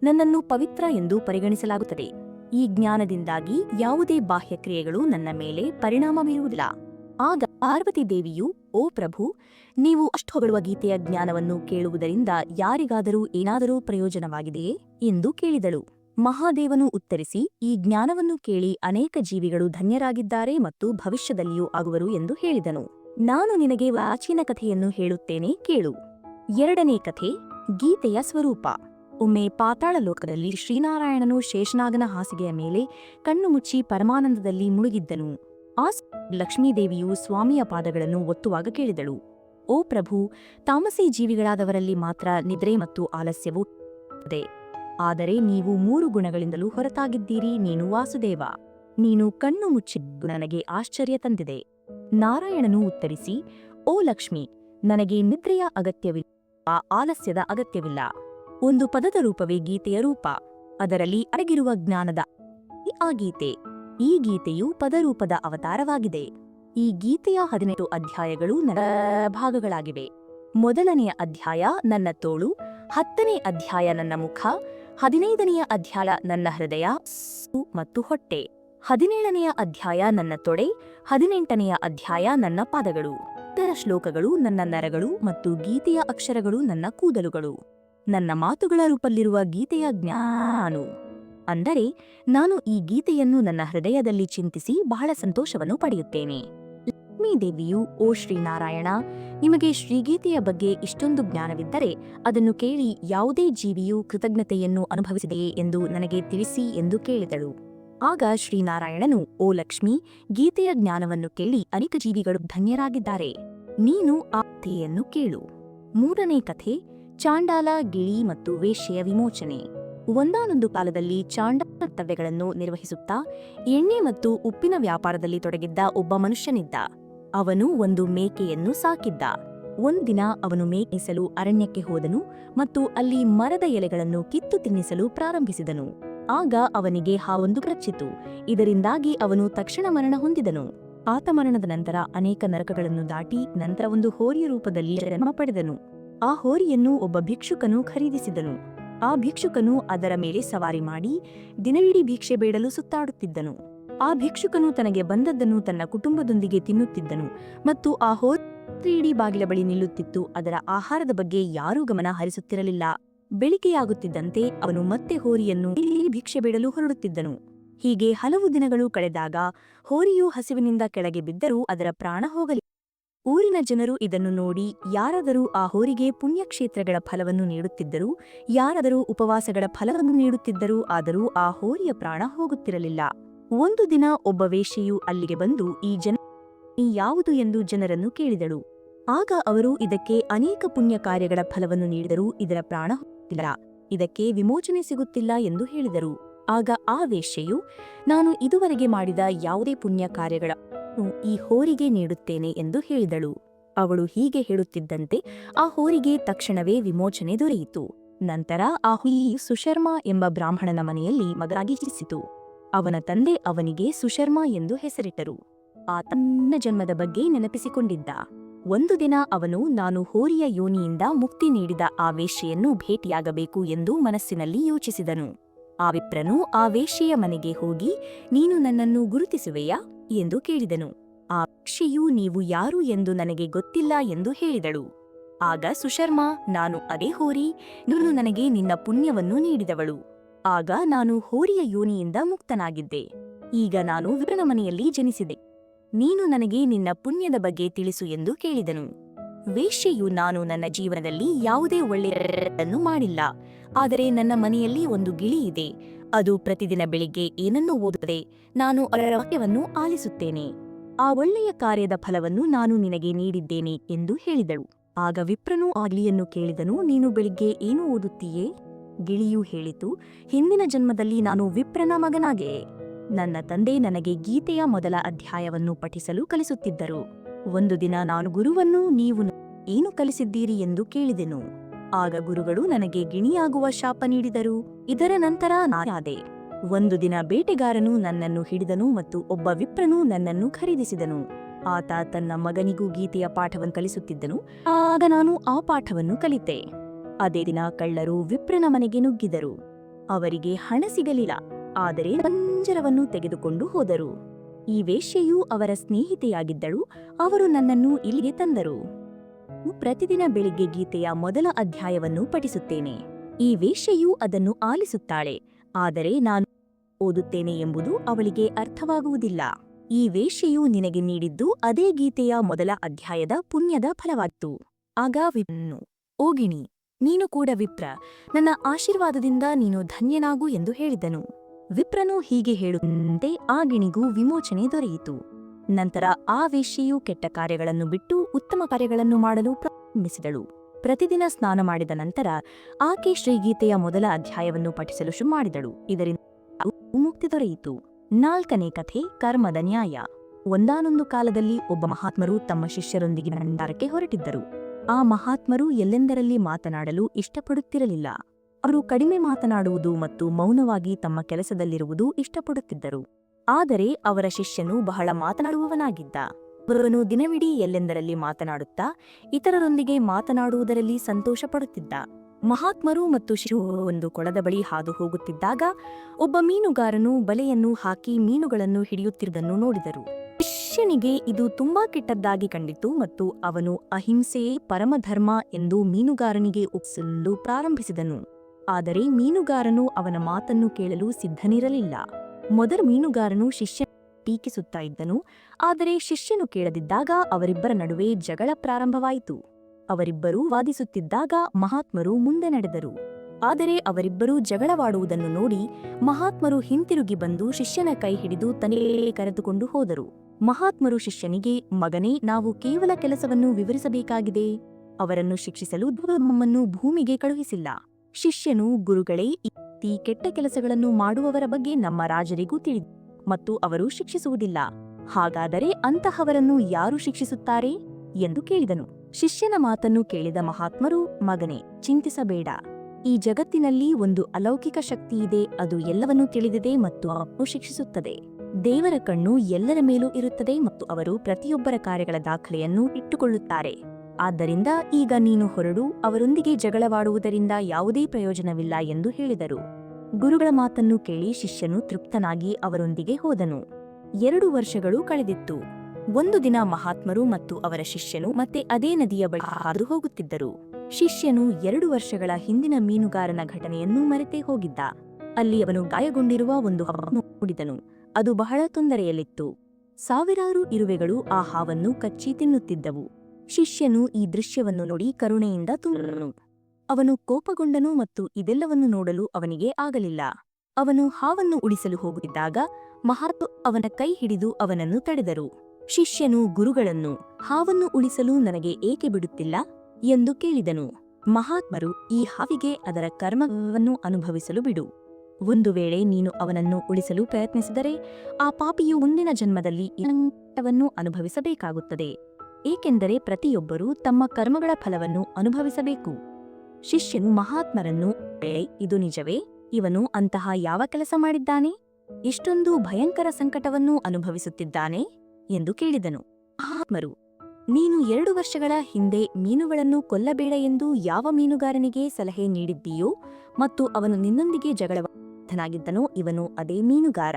ನನ್ನನ್ನು ಪವಿತ್ರ ಎಂದು ಪರಿಗಣಿಸಲಾಗುತ್ತದೆ. ಈ ಜ್ಞಾನದಿಂದಾಗಿ ಯಾವುದೇ ಬಾಹ್ಯಕ್ರಿಯೆಗಳು ನನ್ನ ಮೇಲೆ ಪರಿಣಾಮ ಬೀರುವುದಿಲ್ಲ. ಆಗ ಪಾರ್ವತಿ ದೇವಿಯು, ಓ ಪ್ರಭು, ನೀವು ಅಷ್ಟು ಹೊಗಳುವ ಗೀತೆಯ ಜ್ಞಾನವನ್ನು ಕೇಳುವುದರಿಂದ ಯಾರಿಗಾದರೂ ಏನಾದರೂ ಪ್ರಯೋಜನವಾಗಿದೆಯೇ ಎಂದು ಕೇಳಿದಳು. ಮಹಾದೇವನು ಉತ್ತರಿಸಿ, ಈ ಜ್ಞಾನವನ್ನು ಕೇಳಿ ಅನೇಕ ಜೀವಿಗಳು ಧನ್ಯರಾಗಿದ್ದಾರೆ ಮತ್ತು ಭವಿಷ್ಯದಲ್ಲಿಯೂ ಆಗುವರು ಎಂದು ಹೇಳಿದನು. ನಾನು ನಿನಗೆ ಪ್ರಾಚೀನ ಕಥೆಯನ್ನು ಹೇಳುತ್ತೇನೆ, ಕೇಳು. ಎರಡನೇ ಕಥೆ, ಗೀತೆಯ ಸ್ವರೂಪ. ಒಮ್ಮೆ ಪಾತಾಳ ಲೋಕದಲ್ಲಿ ಶ್ರೀನಾರಾಯಣನು ಶೇಷನಾಗನ ಹಾಸಿಗೆಯ ಮೇಲೆ ಕಣ್ಣು ಮುಚ್ಚಿ ಪರಮಾನಂದದಲ್ಲಿ ಮುಳುಗಿದ್ದನು. ಆ ಲಕ್ಷ್ಮೀದೇವಿಯು ಸ್ವಾಮಿಯ ಪಾದಗಳನ್ನು ಒತ್ತುವಾಗ ಕೇಳಿದಳು. ಓ ಪ್ರಭು, ತಾಮಸಿ ಜೀವಿಗಳಾದವರಲ್ಲಿ ಮಾತ್ರ ನಿದ್ರೆ ಮತ್ತು ಆಲಸ್ಯವು ಆದರೆ ನೀವು ಮೂರು ಗುಣಗಳಿಂದಲೂ ಹೊರತಾಗಿದ್ದೀರಿ ನೀನು ವಾಸುದೇವ. ನೀನು ಕಣ್ಣು ಮುಚ್ಚಿದ್ದು ನನಗೆ ಆಶ್ಚರ್ಯ ತಂದಿದೆ. ನಾರಾಯಣನು ಉತ್ತರಿಸಿ, ಓ ಲಕ್ಷ್ಮಿ, ನನಗೆ ನಿದ್ರೆಯ ಅಗತ್ಯವಿಲ್ಲ ಆಲಸ್ಯದ ಅಗತ್ಯವಿಲ್ಲ. ಒಂದು ಪದದ ರೂಪವೇ ಗೀತೆಯ ರೂಪ. ಅದರಲ್ಲಿ ಅಡಗಿರುವ ಜ್ಞಾನದ ಆ ಗೀತೆ, ಈ ಗೀತೆಯು ಪದರೂಪದ ಅವತಾರವಾಗಿದೆ. ಈ ಗೀತೆಯ ಹದಿನೆಂಟು ಅಧ್ಯಾಯಗಳು ನನ್ನ ಭಾಗಗಳಾಗಿವೆ. ಮೊದಲನೆಯ ಅಧ್ಯಾಯ ನನ್ನ ತೋಳು, ಹತ್ತನೇ ಅಧ್ಯಾಯ ನನ್ನ ಮುಖ, ಹದಿನೈದನೆಯ ಅಧ್ಯಾಯ ನನ್ನ ಹೃದಯ ಮತ್ತು ಹೊಟ್ಟೆ, ಹದಿನೇಳನೆಯ ಅಧ್ಯಾಯ ನನ್ನ ತೊಡೆ, ಹದಿನೆಂಟನೆಯ ಅಧ್ಯಾಯ ನನ್ನ ಪಾದಗಳು. ಇತರ ಶ್ಲೋಕಗಳು ನನ್ನ ನರಗಳು ಮತ್ತು ಗೀತೆಯ ಅಕ್ಷರಗಳು ನನ್ನ ಕೂದಲುಗಳು. ನನ್ನ ಮಾತುಗಳ ರೂಪಲ್ಲಿರುವ ಗೀತೆಯ ಜ್ಞಾನು. ಅಂದರೆ ನಾನು ಈ ಗೀತೆಯನ್ನು ನನ್ನ ಹೃದಯದಲ್ಲಿ ಚಿಂತಿಸಿ ಬಹಳ ಸಂತೋಷವನ್ನು ಪಡೆಯುತ್ತೇನೆ. ಲಕ್ಷ್ಮೀದೇವಿಯು ಓ ಶ್ರೀನಾರಾಯಣ, ನಿಮಗೆ ಶ್ರೀಗೀತೆಯ ಬಗ್ಗೆ ಇಷ್ಟೊಂದು ಜ್ಞಾನವಿದ್ದರೆ ಅದನ್ನು ಕೇಳಿ ಯಾವುದೇ ಜೀವಿಯು ಕೃತಜ್ಞತೆಯನ್ನು ಅನುಭವಿಸಿದೆಯೇ ಎಂದು ನನಗೆ ತಿಳಿಸಿ ಎಂದು ಕೇಳಿದಳು. ಆಗ ಶ್ರೀನಾರಾಯಣನು, ಓ ಲಕ್ಷ್ಮಿ, ಗೀತೆಯ ಜ್ಞಾನವನ್ನು ಕೇಳಿ ಅನೇಕ ಜೀವಿಗಳು ಧನ್ಯರಾಗಿದ್ದಾರೆ. ನೀನು ಆ ಕಥೆಯನ್ನು ಕೇಳು. ಮೂರನೇ ಕಥೆ, ಚಾಂಡಾಲ, ಗಿಳಿ ಮತ್ತು ವೇಶ್ಯೆಯ ವಿಮೋಚನೆ. ಒಂದಾನೊಂದು ಕಾಲದಲ್ಲಿ ಚಾಂಡ ಕರ್ತವ್ಯಗಳನ್ನು ನಿರ್ವಹಿಸುತ್ತಾ, ಎಣ್ಣೆ ಮತ್ತು ಉಪ್ಪಿನ ವ್ಯಾಪಾರದಲ್ಲಿ ತೊಡಗಿದ್ದ ಒಬ್ಬ ಮನುಷ್ಯನಿದ್ದ. ಅವನು ಒಂದು ಮೇಕೆಯನ್ನು ಸಾಕಿದ್ದ. ಒಂದಿನ ಅವನು ಮೇಕೆಸಲು ಅರಣ್ಯಕ್ಕೆ ಹೋದನು ಮತ್ತು ಅಲ್ಲಿ ಮರದ ಎಲೆಗಳನ್ನು ಕಿತ್ತು ತಿನ್ನಿಸಲು ಪ್ರಾರಂಭಿಸಿದನು. ಆಗ ಅವನಿಗೆ ಹಾವೊಂದು ಕಚ್ಚಿತು ಇದರಿಂದಾಗಿ ಅವನು ತಕ್ಷಣ ಮರಣ ಹೊಂದಿದನು. ಆತ ಮರಣದ ನಂತರ ಅನೇಕ ನರಕಗಳನ್ನು ದಾಟಿ ನಂತರ ಒಂದು ಹೋರಿಯ ರೂಪದಲ್ಲಿ ಜನ್ಮ ಪಡೆದನು. ಆ ಹೋರಿಯನ್ನು ಒಬ್ಬ ಭಿಕ್ಷುಕನು ಖರೀದಿಸಿದನು. ಆ ಭಿಕ್ಷುಕನು ಅದರ ಮೇಲೆ ಸವಾರಿ ಮಾಡಿ ದಿನವಿಡೀ ಭಿಕ್ಷೆ ಬೇಡಲು ಸುತ್ತಾಡುತ್ತಿದ್ದನು. ಆ ಭಿಕ್ಷುಕನು ತನಗೆ ಬಂದದ್ದನ್ನು ತನ್ನ ಕುಟುಂಬದೊಂದಿಗೆ ತಿನ್ನುತ್ತಿದ್ದನು ಮತ್ತು ಆ ಹೋರಿಡೀ ಬಾಗಿಲ ಬಳಿ ನಿಲ್ಲುತ್ತಿತ್ತು. ಅದರ ಆಹಾರದ ಬಗ್ಗೆ ಯಾರೂ ಗಮನ ಹರಿಸುತ್ತಿರಲಿಲ್ಲ. ಬೆಳಿಗ್ಗೆಯಾಗುತ್ತಿದ್ದಂತೆ ಅವನು ಮತ್ತೆ ಹೋರಿಯನ್ನು ಭಿಕ್ಷೆ ಬೇಡಲು ಹೊರಡುತ್ತಿದ್ದನು. ಹೀಗೆ ಹಲವು ದಿನಗಳು ಕಳೆದಾಗ ಹೋರಿಯು ಹಸಿವಿನಿಂದ ಕೆಳಗೆ ಬಿದ್ದರೂ ಅದರ ಪ್ರಾಣ ಹೋಗಲಿ. ಊರಿನ ಜನರು ಇದನ್ನು ನೋಡಿ ಯಾರಾದರೂ ಆ ಹೋರಿಗೆ ಪುಣ್ಯಕ್ಷೇತ್ರಗಳ ಫಲವನ್ನು ನೀಡುತ್ತಿದ್ದರು, ಯಾರಾದರೂ ಉಪವಾಸಗಳ ಫಲವನ್ನು ನೀಡುತ್ತಿದ್ದರು ಆದರೂ ಆ ಹೋರಿಯ ಪ್ರಾಣ ಹೋಗುತ್ತಿರಲಿಲ್ಲ. ಒಂದು ದಿನ ಒಬ್ಬ ವೇಶ್ಯೆಯು ಅಲ್ಲಿಗೆ ಬಂದು ಈ ಜನ ಯಾವುದು ಎಂದು ಜನರನ್ನು ಕೇಳಿದಳು. ಆಗ ಅವರು ಇದಕ್ಕೆ ಅನೇಕ ಪುಣ್ಯ ಕಾರ್ಯಗಳ ಫಲವನ್ನು ನೀಡಿದರೂ ಇದರ ಪ್ರಾಣ ಹೋಗುತ್ತಿಲ್ಲ. ಇದಕ್ಕೆ ವಿಮೋಚನೆ ಸಿಗುತ್ತಿಲ್ಲ ಎಂದು ಹೇಳಿದರು. ಆಗ ಆ ವೇಶ್ಯೆಯು, ನಾನು ಇದುವರೆಗೆ ಮಾಡಿದ ಯಾವುದೇ ಪುಣ್ಯ ಕಾರ್ಯಗಳ ಈ ಹೋರಿಗೆ ನೀಡುತ್ತೇನೆ ಎಂದು ಹೇಳಿದಳು. ಅವಳು ಹೀಗೆ ಹೇಳುತ್ತಿದ್ದಂತೆ ಆ ಹೋರಿಗೆ ತಕ್ಷಣವೇ ವಿಮೋಚನೆ ದೊರೆಯಿತು. ನಂತರ ಆ ಹುಯಿಯು ಸುಶರ್ಮಾ ಎಂಬ ಬ್ರಾಹ್ಮಣನ ಮನೆಯಲ್ಲಿ ಮಗನಾಗಿ ಜನಿಸಿತು. ಅವನ ತಂದೆ ಅವನಿಗೆ ಸುಶರ್ಮಾ ಎಂದು ಹೆಸರಿಟ್ಟರು. ಆ ತನ್ನ ಜನ್ಮದ ಬಗ್ಗೆ ನೆನಪಿಸಿಕೊಂಡಿದ್ದ. ಒಂದು ದಿನ ಅವನು, ನಾನು ಹೋರಿಯ ಯೋನಿಯಿಂದ ಮುಕ್ತಿ ನೀಡಿದ ಆ ವೇಶ್ಯೆಯನ್ನು ಭೇಟಿಯಾಗಬೇಕು ಎಂದು ಮನಸ್ಸಿನಲ್ಲಿ ಯೋಚಿಸಿದನು. ಆ ವಿಪ್ರನು ಆ ವೇಶ್ಯೆಯ ಮನೆಗೆ ಹೋಗಿ, ನೀನು ನನ್ನನ್ನು ಗುರುತಿಸುವೆಯಾ? ಎಂದು ಕೇಳಿದನು. ಆ ವೇಶ್ಯೆಯು, ನೀವು ಯಾರು ಎಂದು ನನಗೆ ಗೊತ್ತಿಲ್ಲ ಎಂದು ಹೇಳಿದಳು. ಆಗ ಸುಶರ್ಮಾ, ನಾನು ಅದೇ ಹೋರಿ ನೀನು ನನಗೆ ನಿನ್ನ ಪುಣ್ಯವನ್ನು ನೀಡಿದವಳು. ಆಗ ನಾನು ಹೋರಿಯ ಯೋನಿಯಿಂದ ಮುಕ್ತನಾಗಿದ್ದೆ. ಈಗ ನಾನು ವಿಪ್ರನ ಮನೆಯಲ್ಲಿ ಜನಿಸಿದೆ. ನೀನು ನನಗೆ ನಿನ್ನ ಪುಣ್ಯದ ಬಗ್ಗೆ ತಿಳಿಸು ಎಂದು ಕೇಳಿದನು. ವೇಶ್ಯೆಯು, ನಾನು ನನ್ನ ಜೀವನದಲ್ಲಿ ಯಾವುದೇ ಒಳ್ಳೆಯದನ್ನು ಮಾಡಿಲ್ಲ. ಆದರೆ ನನ್ನ ಮನೆಯಲ್ಲಿ ಒಂದು ಗಿಳಿ ಇದೆ. ಅದು ಪ್ರತಿದಿನ ಬೆಳಿಗ್ಗೆ ಏನನ್ನು ಓದುತ್ತದೆ, ನಾನು ಅದರ ವಾಕ್ಯವನ್ನು ಆಲಿಸುತ್ತೇನೆ. ಆ ಒಳ್ಳೆಯ ಕಾರ್ಯದ ಫಲವನ್ನು ನಾನು ನಿನಗೆ ನೀಡಿದ್ದೇನೆ ಎಂದು ಹೇಳಿದಳು. ಆಗ ವಿಪ್ರನು ಆಗ್ಲಿಯನ್ನು ಕೇಳಿದನು, ನೀನು ಬೆಳಿಗ್ಗೆ ಏನು ಓದುತ್ತೀಯೇ? ಗಿಳಿಯು ಹೇಳಿತು, ಹಿಂದಿನ ಜನ್ಮದಲ್ಲಿ ನಾನು ವಿಪ್ರನ ಮಗನಾಗೆ. ನನ್ನ ತಂದೆ ನನಗೆ ಗೀತೆಯ ಮೊದಲ ಅಧ್ಯಾಯವನ್ನು ಪಠಿಸಲು ಕಲಿಸುತ್ತಿದ್ದರು. ಒಂದು ದಿನ ನಾನು ಗುರುವನ್ನು ನೀವು ಏನು ಕಲಿಸಿದ್ದೀರಿ ಎಂದು ಕೇಳಿದೆನು. ಆಗ ಗುರುಗಳು ನನಗೆ ಗಿಣಿಯಾಗುವ ಶಾಪ ನೀಡಿದರು. ಇದರ ನಂತರ ನಾನಾದೆ ಒಂದು ದಿನ ಬೇಟೆಗಾರನು ನನ್ನನ್ನು ಹಿಡಿದನು ಮತ್ತು ಒಬ್ಬ ವಿಪ್ರನು ನನ್ನನ್ನು ಖರೀದಿಸಿದನು. ಆತ ತನ್ನ ಮಗನಿಗೂ ಗೀತೆಯ ಪಾಠವನ್ನು ಕಲಿಸುತ್ತಿದ್ದನು. ಆಗ ನಾನು ಆ ಪಾಠವನ್ನು ಕಲಿತೆ. ಅದೇ ದಿನ ಕಳ್ಳರು ವಿಪ್ರನ ಮನೆಗೆ ನುಗ್ಗಿದರು. ಅವರಿಗೆ ಹಣ ಸಿಗಲಿಲ್ಲ. ಆದರೆ ಪಂಜರವನ್ನು ತೆಗೆದುಕೊಂಡು ಹೋದರು. ಈ ವೇಶ್ಯೆಯು ಅವರ ಸ್ನೇಹಿತೆಯಾಗಿದ್ದಳು. ಅವರು ನನ್ನನ್ನು ಇಲ್ಲಿಗೆ ತಂದರು. ಪ್ರತಿದಿನ ಬೆಳಿಗ್ಗೆ ಗೀತೆಯ ಮೊದಲ ಅಧ್ಯಾಯವನ್ನು ಪಠಿಸುತ್ತೇನೆ. ಈ ವೇಶ್ಯೆಯು ಅದನ್ನು ಆಲಿಸುತ್ತಾಳೆ. ಆದರೆ ನಾನು ಓದುತ್ತೇನೆ ಎಂಬುದು ಅವಳಿಗೆ ಅರ್ಥವಾಗುವುದಿಲ್ಲ. ಈ ವೇಶ್ಯೆಯು ನಿನಗೆ ನೀಡಿದ್ದು ಅದೇ ಗೀತೆಯ ಮೊದಲ ಅಧ್ಯಾಯದ ಪುಣ್ಯದ ಫಲವಾಗಿತ್ತು ಆಗ ವಿಪ್ರನು ಓಗಿಣಿ ನೀನು ಕೂಡ ವಿಪ್ರ, ನನ್ನ ಆಶೀರ್ವಾದದಿಂದ ನೀನು ಧನ್ಯನಾಗು ಎಂದು ಹೇಳಿದನು. ವಿಪ್ರನು ಹೀಗೆ ಹೇಳುತ್ತಂತೆ ಆ ಗಿಣಿಗೂ ವಿಮೋಚನೆ ದೊರೆಯಿತು. ನಂತರ ಆ ವೇಶ್ಯೆಯು ಕೆಟ್ಟ ಕಾರ್ಯಗಳನ್ನು ಬಿಟ್ಟು ಉತ್ತಮ ಕಾರ್ಯಗಳನ್ನು ಮಾಡಲು ಪ್ರಾರಂಭಿಸಿದಳು. ಪ್ರತಿದಿನ ಸ್ನಾನ ಮಾಡಿದ ನಂತರ ಆಕೆ ಶ್ರೀಗೀತೆಯ ಮೊದಲ ಅಧ್ಯಾಯವನ್ನು ಪಠಿಸಲು ಶುರು ಮಾಡಿದಳು. ಇದರಿಂದ ಮುಕ್ತಿ ದೊರೆಯಿತು. ನಾಲ್ಕನೇ ಕಥೆ, ಕರ್ಮದ ನ್ಯಾಯ. ಒಂದಾನೊಂದು ಕಾಲದಲ್ಲಿ ಒಬ್ಬ ಮಹಾತ್ಮರು ತಮ್ಮ ಶಿಷ್ಯರೊಂದಿಗೆ ಭಂಡಾರಕ್ಕೆ ಹೊರಟಿದ್ದರು. ಆ ಮಹಾತ್ಮರು ಎಲ್ಲೆಂದರಲ್ಲಿ ಮಾತನಾಡಲು ಇಷ್ಟಪಡುತ್ತಿರಲಿಲ್ಲ. ಅವರು ಕಡಿಮೆ ಮಾತನಾಡುವುದು ಮತ್ತು ಮೌನವಾಗಿ ತಮ್ಮ ಕೆಲಸದಲ್ಲಿರುವುದು ಇಷ್ಟಪಡುತ್ತಿದ್ದರು. ಆದರೆ ಅವರ ಶಿಷ್ಯನು ಬಹಳ ಮಾತನಾಡುವವನಾಗಿದ್ದ. ಗುರುವನು ದಿನವಿಡೀ ಎಲ್ಲೆಂದರಲ್ಲಿ ಮಾತನಾಡುತ್ತಾ, ಇತರರೊಂದಿಗೆ ಮಾತನಾಡುವುದರಲ್ಲಿ ಸಂತೋಷಪಡುತ್ತಿದ್ದ. ಮಹಾತ್ಮರು ಮತ್ತು ಶಿಶು ಒಂದು ಕೊಳದ ಬಳಿ ಹಾದು ಹೋಗುತ್ತಿದ್ದಾಗ, ಒಬ್ಬ ಮೀನುಗಾರನು ಬಲೆಯನ್ನು ಹಾಕಿ ಮೀನುಗಳನ್ನು ಹಿಡಿಯುತ್ತಿರುವುದನ್ನು ನೋಡಿದರು. ಶಿಷ್ಯನಿಗೆ ಇದು ತುಂಬಾ ಕೆಟ್ಟದ್ದಾಗಿ ಕಂಡಿತು ಮತ್ತು ಅವನು ಅಹಿಂಸೆಯೇ ಪರಮಧರ್ಮ ಎಂದು ಮೀನುಗಾರನಿಗೆ ಉಪ್ಸಲು ಪ್ರಾರಂಭಿಸಿದನು. ಆದರೆ ಮೀನುಗಾರನು ಅವನ ಮಾತನ್ನು ಕೇಳಲು ಸಿದ್ಧನಿರಲಿಲ್ಲ. ಮೊದಲ ಮೀನುಗಾರನು ಶಿಷ್ಯ ಟೀಕಿಸುತ್ತಾ ಇದ್ದನು. ಆದರೆ ಶಿಷ್ಯನು ಕೇಳದಿದ್ದಾಗ ಅವರಿಬ್ಬರ ನಡುವೆ ಜಗಳ ಪ್ರಾರಂಭವಾಯಿತು. ಅವರಿಬ್ಬರೂ ವಾದಿಸುತ್ತಿದ್ದಾಗ ಮಹಾತ್ಮರು ಮುಂದೆ ನಡೆದರು. ಆದರೆ ಅವರಿಬ್ಬರೂ ಜಗಳವಾಡುವುದನ್ನು ನೋಡಿ ಮಹಾತ್ಮರು ಹಿಂತಿರುಗಿ ಬಂದು ಶಿಷ್ಯನ ಕೈ ಹಿಡಿದು ತನೆಯೇ ಕರೆದುಕೊಂಡು ಹೋದರು. ಮಹಾತ್ಮರು ಶಿಷ್ಯನಿಗೆ, ಮಗನೇ, ನಾವು ಕೇವಲ ಕೆಲಸವನ್ನು ವಿವರಿಸಬೇಕಾಗಿದೆ. ಅವರನ್ನು ಶಿಕ್ಷಿಸಲು ನಮ್ಮನ್ನು ಭೂಮಿಗೆ ಕಳುಹಿಸಿಲ್ಲ. ಶಿಷ್ಯನು, ಗುರುಗಳೇ ರೀತಿ ಕೆಟ್ಟ ಕೆಲಸಗಳನ್ನು ಮಾಡುವವರ ಬಗ್ಗೆ ನಮ್ಮ ರಾಜರಿಗೂ ತಿಳಿದು, ಮತ್ತು ಅವರು ಶಿಕ್ಷಿಸುವುದಿಲ್ಲ. ಹಾಗಾದರೆ ಅಂತಹವರನ್ನು ಯಾರು ಶಿಕ್ಷಿಸುತ್ತಾರೆ? ಎಂದು ಕೇಳಿದನು. ಶಿಷ್ಯನ ಮಾತನ್ನು ಕೇಳಿದ ಮಹಾತ್ಮರು, ಮಗನೇ, ಚಿಂತಿಸಬೇಡ. ಈ ಜಗತ್ತಿನಲ್ಲಿ ಒಂದು ಅಲೌಕಿಕ ಶಕ್ತಿ ಇದೆ, ಅದು ಎಲ್ಲವನ್ನೂ ತಿಳಿದಿದೆ ಮತ್ತು ಅಪ್ಪು ಶಿಕ್ಷಿಸುತ್ತದೆ. ದೇವರ ಕಣ್ಣು ಎಲ್ಲರ ಮೇಲೂ ಇರುತ್ತದೆ ಮತ್ತು ಅವರು ಪ್ರತಿಯೊಬ್ಬರ ಕಾರ್ಯಗಳ ದಾಖಲೆಯನ್ನು ಇಟ್ಟುಕೊಳ್ಳುತ್ತಾರೆ. ಆದ್ದರಿಂದ ಈಗ ನೀನು ಹೊರಡು, ಅವರೊಂದಿಗೆ ಜಗಳವಾಡುವುದರಿಂದ ಯಾವುದೇ ಪ್ರಯೋಜನವಿಲ್ಲ ಎಂದು ಹೇಳಿದರು. ಗುರುಗಳ ಮಾತನ್ನು ಕೇಳಿ ಶಿಷ್ಯನು ತೃಪ್ತನಾಗಿ ಅವರೊಂದಿಗೆ ಹೋದನು. ಎರಡು ವರ್ಷಗಳು ಕಳೆದಿತ್ತು. ಒಂದು ದಿನ ಮಹಾತ್ಮರು ಮತ್ತು ಅವರ ಶಿಷ್ಯನು ಮತ್ತೆ ಅದೇ ನದಿಯ ಬಳಿ ಹಾದು ಹೋಗುತ್ತಿದ್ದರು. ಶಿಷ್ಯನು ಎರಡು ವರ್ಷಗಳ ಹಿಂದಿನ ಮೀನುಗಾರನ ಘಟನೆಯನ್ನು ಮರೆತೇ ಹೋಗಿದ್ದ. ಅಲ್ಲಿ ಅವನು ಗಾಯಗೊಂಡಿರುವ ಒಂದು ನೋಡಿದನು ಅದು ಬಹಳ ತೊಂದರೆಯಲ್ಲಿತ್ತು. ಸಾವಿರಾರು ಇರುವೆಗಳು ಆ ಹಾವನ್ನು ಕಚ್ಚಿ ತಿನ್ನುತ್ತಿದ್ದವು. ಶಿಷ್ಯನು ಈ ದೃಶ್ಯವನ್ನು ನೋಡಿ ಕರುಣೆಯಿಂದ ತುಂಬನು ಅವನು ಕೋಪಗೊಂಡನು ಮತ್ತು ಇದೆಲ್ಲವನ್ನು ನೋಡಲು ಅವನಿಗೆ ಆಗಲಿಲ್ಲ. ಅವನು ಹಾವನ್ನು ಉಳಿಸಲು ಹೋಗುತ್ತಿದ್ದಾಗ ಮಹಾತ್ಮ ಅವನ ಕೈ ಹಿಡಿದು ಅವನನ್ನು ತಡೆದರು. ಶಿಷ್ಯನು, ಗುರುಗಳನ್ನು, ಹಾವನ್ನು ಉಳಿಸಲು ನನಗೆ ಏಕೆ ಬಿಡುತ್ತಿಲ್ಲ? ಎಂದು ಕೇಳಿದನು. ಮಹಾತ್ಮರು, ಈ ಹಾವಿಗೆ ಅದರ ಕರ್ಮವನ್ನು ಅನುಭವಿಸಲು ಬಿಡು. ಒಂದು ವೇಳೆ ನೀನು ಅವನನ್ನು ಉಳಿಸಲು ಪ್ರಯತ್ನಿಸಿದರೆ, ಆ ಪಾಪಿಯು ಮುಂದಿನ ಜನ್ಮದಲ್ಲಿ ಅನುಭವಿಸಬೇಕಾಗುತ್ತದೆ. ಏಕೆಂದರೆ ಪ್ರತಿಯೊಬ್ಬರೂ ತಮ್ಮ ಕರ್ಮಗಳ ಫಲವನ್ನು ಅನುಭವಿಸಬೇಕು. ಶಿಷ್ಯನು ಮಹಾತ್ಮರನ್ನು "ಏ, ಇದು ನಿಜವೇ? ಇವನು ಅಂತಹ ಯಾವ ಕೆಲಸ ಮಾಡಿದ್ದಾನೆ? ಇಷ್ಟೊಂದು ಭಯಂಕರ ಸಂಕಟವನ್ನು ಅನುಭವಿಸುತ್ತಿದ್ದಾನೆ? ಎಂದು ಕೇಳಿದನು. ಮಹಾತ್ಮರು ನೀನು ಎರಡು ವರ್ಷಗಳ ಹಿಂದೆ ಮೀನುಗಳನ್ನು ಕೊಲ್ಲಬೇಡ ಎಂದು ಯಾವ ಮೀನುಗಾರನಿಗೆ ಸಲಹೆ ನೀಡಿದ್ದೀಯೋ ಮತ್ತು ಅವನು ನಿನ್ನೊಂದಿಗೆ ಜಗಳವಾಗಿದ್ದನೋ ಇವನು ಅದೇ ಮೀನುಗಾರ.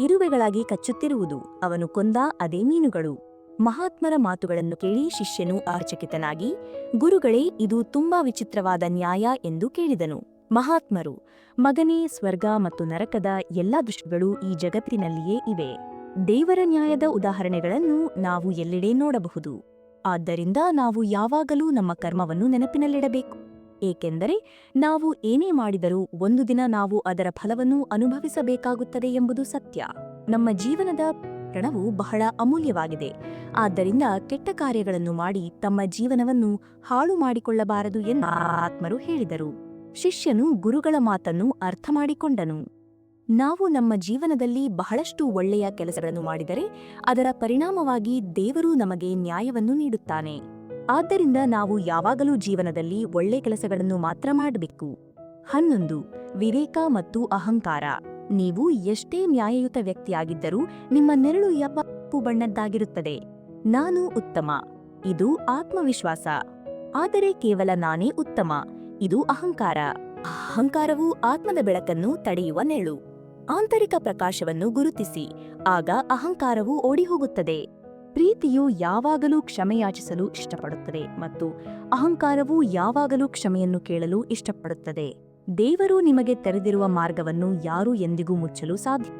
ಇರುವೆಗಳಾಗಿ ಕಚ್ಚುತ್ತಿರುವುದು ಅವನು ಕೊಂದ ಅದೇ ಮೀನುಗಳು. ಮಹಾತ್ಮರ ಮಾತುಗಳನ್ನು ಕೇಳಿ ಶಿಷ್ಯನು ಆರ್ಚಕಿತನಾಗಿ ಗುರುಗಳೇ, ಇದು ತುಂಬಾ ವಿಚಿತ್ರವಾದ ನ್ಯಾಯ ಎಂದು ಕೇಳಿದನು. ಮಹಾತ್ಮರು, ಮಗನೇ, ಸ್ವರ್ಗ ಮತ್ತು ನರಕದ ಎಲ್ಲಾ ದೃಶ್ಯಗಳು ಈ ಜಗತ್ತಿನಲ್ಲಿಯೇ ಇವೆ. ದೇವರ ನ್ಯಾಯದ ಉದಾಹರಣೆಗಳನ್ನು ನಾವು ಎಲ್ಲೆಡೆ ನೋಡಬಹುದು. ಆದ್ದರಿಂದ ನಾವು ಯಾವಾಗಲೂ ನಮ್ಮ ಕರ್ಮವನ್ನು ನೆನಪಿನಲ್ಲಿಡಬೇಕು. ಏಕೆಂದರೆ, ನಾವು ಏನೇ ಮಾಡಿದರೂ ಒಂದು ದಿನ ನಾವು ಅದರ ಫಲವನ್ನು ಅನುಭವಿಸಬೇಕಾಗುತ್ತದೆ ಎಂಬುದು ಸತ್ಯ. ನಮ್ಮ ಜೀವನದ ಕ್ಷಣವು ಬಹಳ ಅಮೂಲ್ಯವಾಗಿದೆ. ಆದ್ದರಿಂದ ಕೆಟ್ಟ ಕಾರ್ಯಗಳನ್ನು ಮಾಡಿ ತಮ್ಮ ಜೀವನವನ್ನು ಹಾಳು ಮಾಡಿಕೊಳ್ಳಬಾರದು ಎಂದು ಆತ್ಮರು ಹೇಳಿದರು. ಶಿಷ್ಯನು ಗುರುಗಳ ಮಾತನ್ನು ಅರ್ಥ ಮಾಡಿಕೊಂಡನು. ನಾವು ನಮ್ಮ ಜೀವನದಲ್ಲಿ ಬಹಳಷ್ಟು ಒಳ್ಳೆಯ ಕೆಲಸಗಳನ್ನು ಮಾಡಿದರೆ ಅದರ ಪರಿಣಾಮವಾಗಿ ದೇವರು ನಮಗೆ ನ್ಯಾಯವನ್ನು ನೀಡುತ್ತಾನೆ. ಆದ್ದರಿಂದ ನಾವು ಯಾವಾಗಲೂ ಜೀವನದಲ್ಲಿ ಒಳ್ಳೆ ಕೆಲಸಗಳನ್ನು ಮಾತ್ರ ಮಾಡಬೇಕು. ಹನ್ನೊಂದು. ವಿವೇಕ ಮತ್ತು ಅಹಂಕಾರ. ನೀವು ಎಷ್ಟೇ ನ್ಯಾಯಯುತ ವ್ಯಕ್ತಿಯಾಗಿದ್ದರೂ ನಿಮ್ಮ ನೆರಳು ಯಾವ ಬಣ್ಣದ್ದಾಗಿರುತ್ತದೆ? ನಾನು ಉತ್ತಮ. ಇದು ಆತ್ಮವಿಶ್ವಾಸ. ಆದರೆ ಕೇವಲ ನಾನೇ ಉತ್ತಮ. ಇದು ಅಹಂಕಾರ. ಅಹಂಕಾರವು ಆತ್ಮದ ಬೆಳಕನ್ನು ತಡೆಯುವ ನೆರಳು. ಆಂತರಿಕ ಪ್ರಕಾಶವನ್ನು ಗುರುತಿಸಿ. ಆಗ ಅಹಂಕಾರವು ಓಡಿಹೋಗುತ್ತದೆ. ಪ್ರೀತಿಯು ಯಾವಾಗಲೂ ಕ್ಷಮೆಯಾಚಿಸಲು ಇಷ್ಟಪಡುತ್ತದೆ ಮತ್ತು ಅಹಂಕಾರವು ಯಾವಾಗಲೂ ಕ್ಷಮೆಯನ್ನು ಕೇಳಲು ಇಷ್ಟಪಡುತ್ತದೆ. ದೇವರು ನಿಮಗೆ ತೆರೆದಿರುವ ಮಾರ್ಗವನ್ನು ಯಾರೂ ಎಂದಿಗೂ ಮುಚ್ಚಲು ಸಾಧ್ಯ.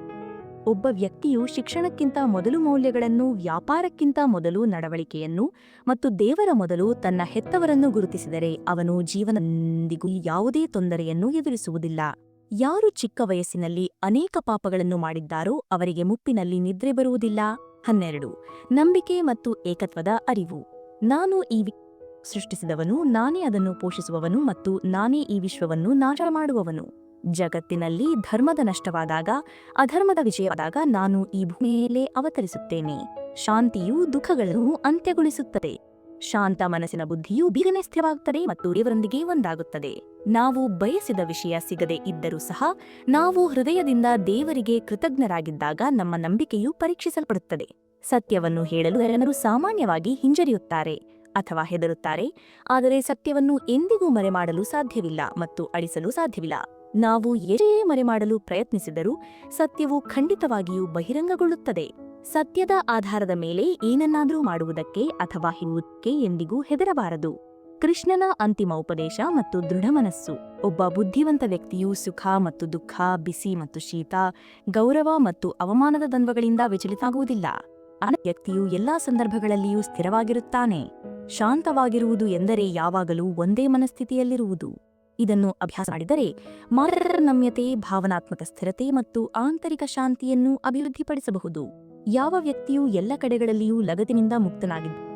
ಒಬ್ಬ ವ್ಯಕ್ತಿಯು ಶಿಕ್ಷಣಕ್ಕಿಂತ ಮೊದಲು ಮೌಲ್ಯಗಳನ್ನು, ವ್ಯಾಪಾರಕ್ಕಿಂತ ಮೊದಲು ನಡವಳಿಕೆಯನ್ನು ಮತ್ತು ದೇವರ ಮೊದಲು ತನ್ನ ಹೆತ್ತವರನ್ನು ಗುರುತಿಸಿದರೆ ಅವನು ಜೀವನದೊಂದಿಗೂ ಯಾವುದೇ ತೊಂದರೆಯನ್ನು ಎದುರಿಸುವುದಿಲ್ಲ. ಯಾರು ಚಿಕ್ಕ ವಯಸ್ಸಿನಲ್ಲಿ ಅನೇಕ ಪಾಪಗಳನ್ನು ಮಾಡಿದ್ದಾರೋ ಅವರಿಗೆ ಮುಪ್ಪಿನಲ್ಲಿ ನಿದ್ರೆ ಬರುವುದಿಲ್ಲ. ಹನ್ನೆರಡು. ನಂಬಿಕೆ ಮತ್ತು ಏಕತ್ವದ ಅರಿವು. ನಾನು ಈ ಸೃಷ್ಟಿಸಿದವನು, ನಾನೇ ಅದನ್ನು ಪೋಷಿಸುವವನು ಮತ್ತು ನಾನೇ ಈ ವಿಶ್ವವನ್ನು ನಾಶ ಮಾಡುವವನು ಜಗತ್ತಿನಲ್ಲಿ ಧರ್ಮದ ನಷ್ಟವಾದಾಗ, ಅಧರ್ಮದ ವಿಜಯವಾದಾಗ ನಾನು ಈ ಭೂಮಿಯಲ್ಲೇ ಅವತರಿಸುತ್ತೇನೆ. ಶಾಂತಿಯು ದುಃಖಗಳನ್ನು ಅಂತ್ಯಗೊಳಿಸುತ್ತದೆ. ಶಾಂತ ಮನಸ್ಸಿನ ಬುದ್ಧಿಯು ಬೇಗನೆ ಸ್ಥಿರವಾಗುತ್ತದೆ ಮತ್ತು ದೇವರೊಂದಿಗೆ ಒಂದಾಗುತ್ತದೆ. ನಾವು ಬಯಸಿದ ವಿಷಯ ಸಿಗದೆ ಇದ್ದರೂ ಸಹ, ನಾವು ಹೃದಯದಿಂದ ದೇವರಿಗೆ ಕೃತಜ್ಞರಾಗಿದ್ದಾಗ ನಮ್ಮ ನಂಬಿಕೆಯು ಪರೀಕ್ಷಿಸಲ್ಪಡುತ್ತದೆ. ಸತ್ಯವನ್ನು ಹೇಳಲು ಎಲ್ಲರೂ ಸಾಮಾನ್ಯವಾಗಿ ಹಿಂಜರಿಯುತ್ತಾರೆ. ಅಥವಾ ಹೆದರುತ್ತಾರೆ, ಆದರೆ ಸತ್ಯವನ್ನು ಎಂದಿಗೂ ಮರೆಮಾಡಲು ಸಾಧ್ಯವಿಲ್ಲ ಮತ್ತು ಅಳಿಸಲು ಸಾಧ್ಯವಿಲ್ಲ. ನಾವು ಎಷ್ಟೇ ಮರೆಮಾಡಲು ಪ್ರಯತ್ನಿಸಿದರೂ ಸತ್ಯವು ಖಂಡಿತವಾಗಿಯೂ ಬಹಿರಂಗಗೊಳ್ಳುತ್ತದೆ. ಸತ್ಯದ ಆಧಾರದ ಮೇಲೆ ಏನನ್ನಾದರೂ ಮಾಡುವುದಕ್ಕೆ ಅಥವಾ ಹೇಳುವುದಕ್ಕೆ ಎಂದಿಗೂ ಹೆದರಬಾರದು. ಕೃಷ್ಣನ ಅಂತಿಮ ಉಪದೇಶ ಮತ್ತು ದೃಢಮನಸ್ಸು ಒಬ್ಬ ಬುದ್ಧಿವಂತ ವ್ಯಕ್ತಿಯು ಸುಖ ಮತ್ತು ದುಃಖ, ಬಿಸಿ ಮತ್ತು ಶೀತ, ಗೌರವ ಮತ್ತು ಅವಮಾನದ ದ್ವಂದ್ವಗಳಿಂದ ವಿಚಲಿತಾಗುವುದಿಲ್ಲ ಆ ವ್ಯಕ್ತಿಯು ಎಲ್ಲಾ ಸಂದರ್ಭಗಳಲ್ಲಿಯೂ ಸ್ಥಿರವಾಗಿರುತ್ತಾನೆ. ಶಾಂತವಾಗಿರುವುದು ಎಂದರೆ ಯಾವಾಗಲೂ ಒಂದೇ ಮನಸ್ಥಿತಿಯಲ್ಲಿರುವುದು. ಇದನ್ನು ಅಭ್ಯಾಸ ಮಾಡಿದರೆ ಮಾನಮ್ಯತೆ ಭಾವನಾತ್ಮಕ ಸ್ಥಿರತೆ ಮತ್ತು ಆಂತರಿಕ ಶಾಂತಿಯನ್ನು ಅಭಿವೃದ್ಧಿಪಡಿಸಬಹುದು. ಯಾವ ವ್ಯಕ್ತಿಯು ಎಲ್ಲ ಕಡೆಗಳಲ್ಲಿಯೂ ಲಗತಿನಿಂದ ಮುಕ್ತನಾಗಿದ್ದ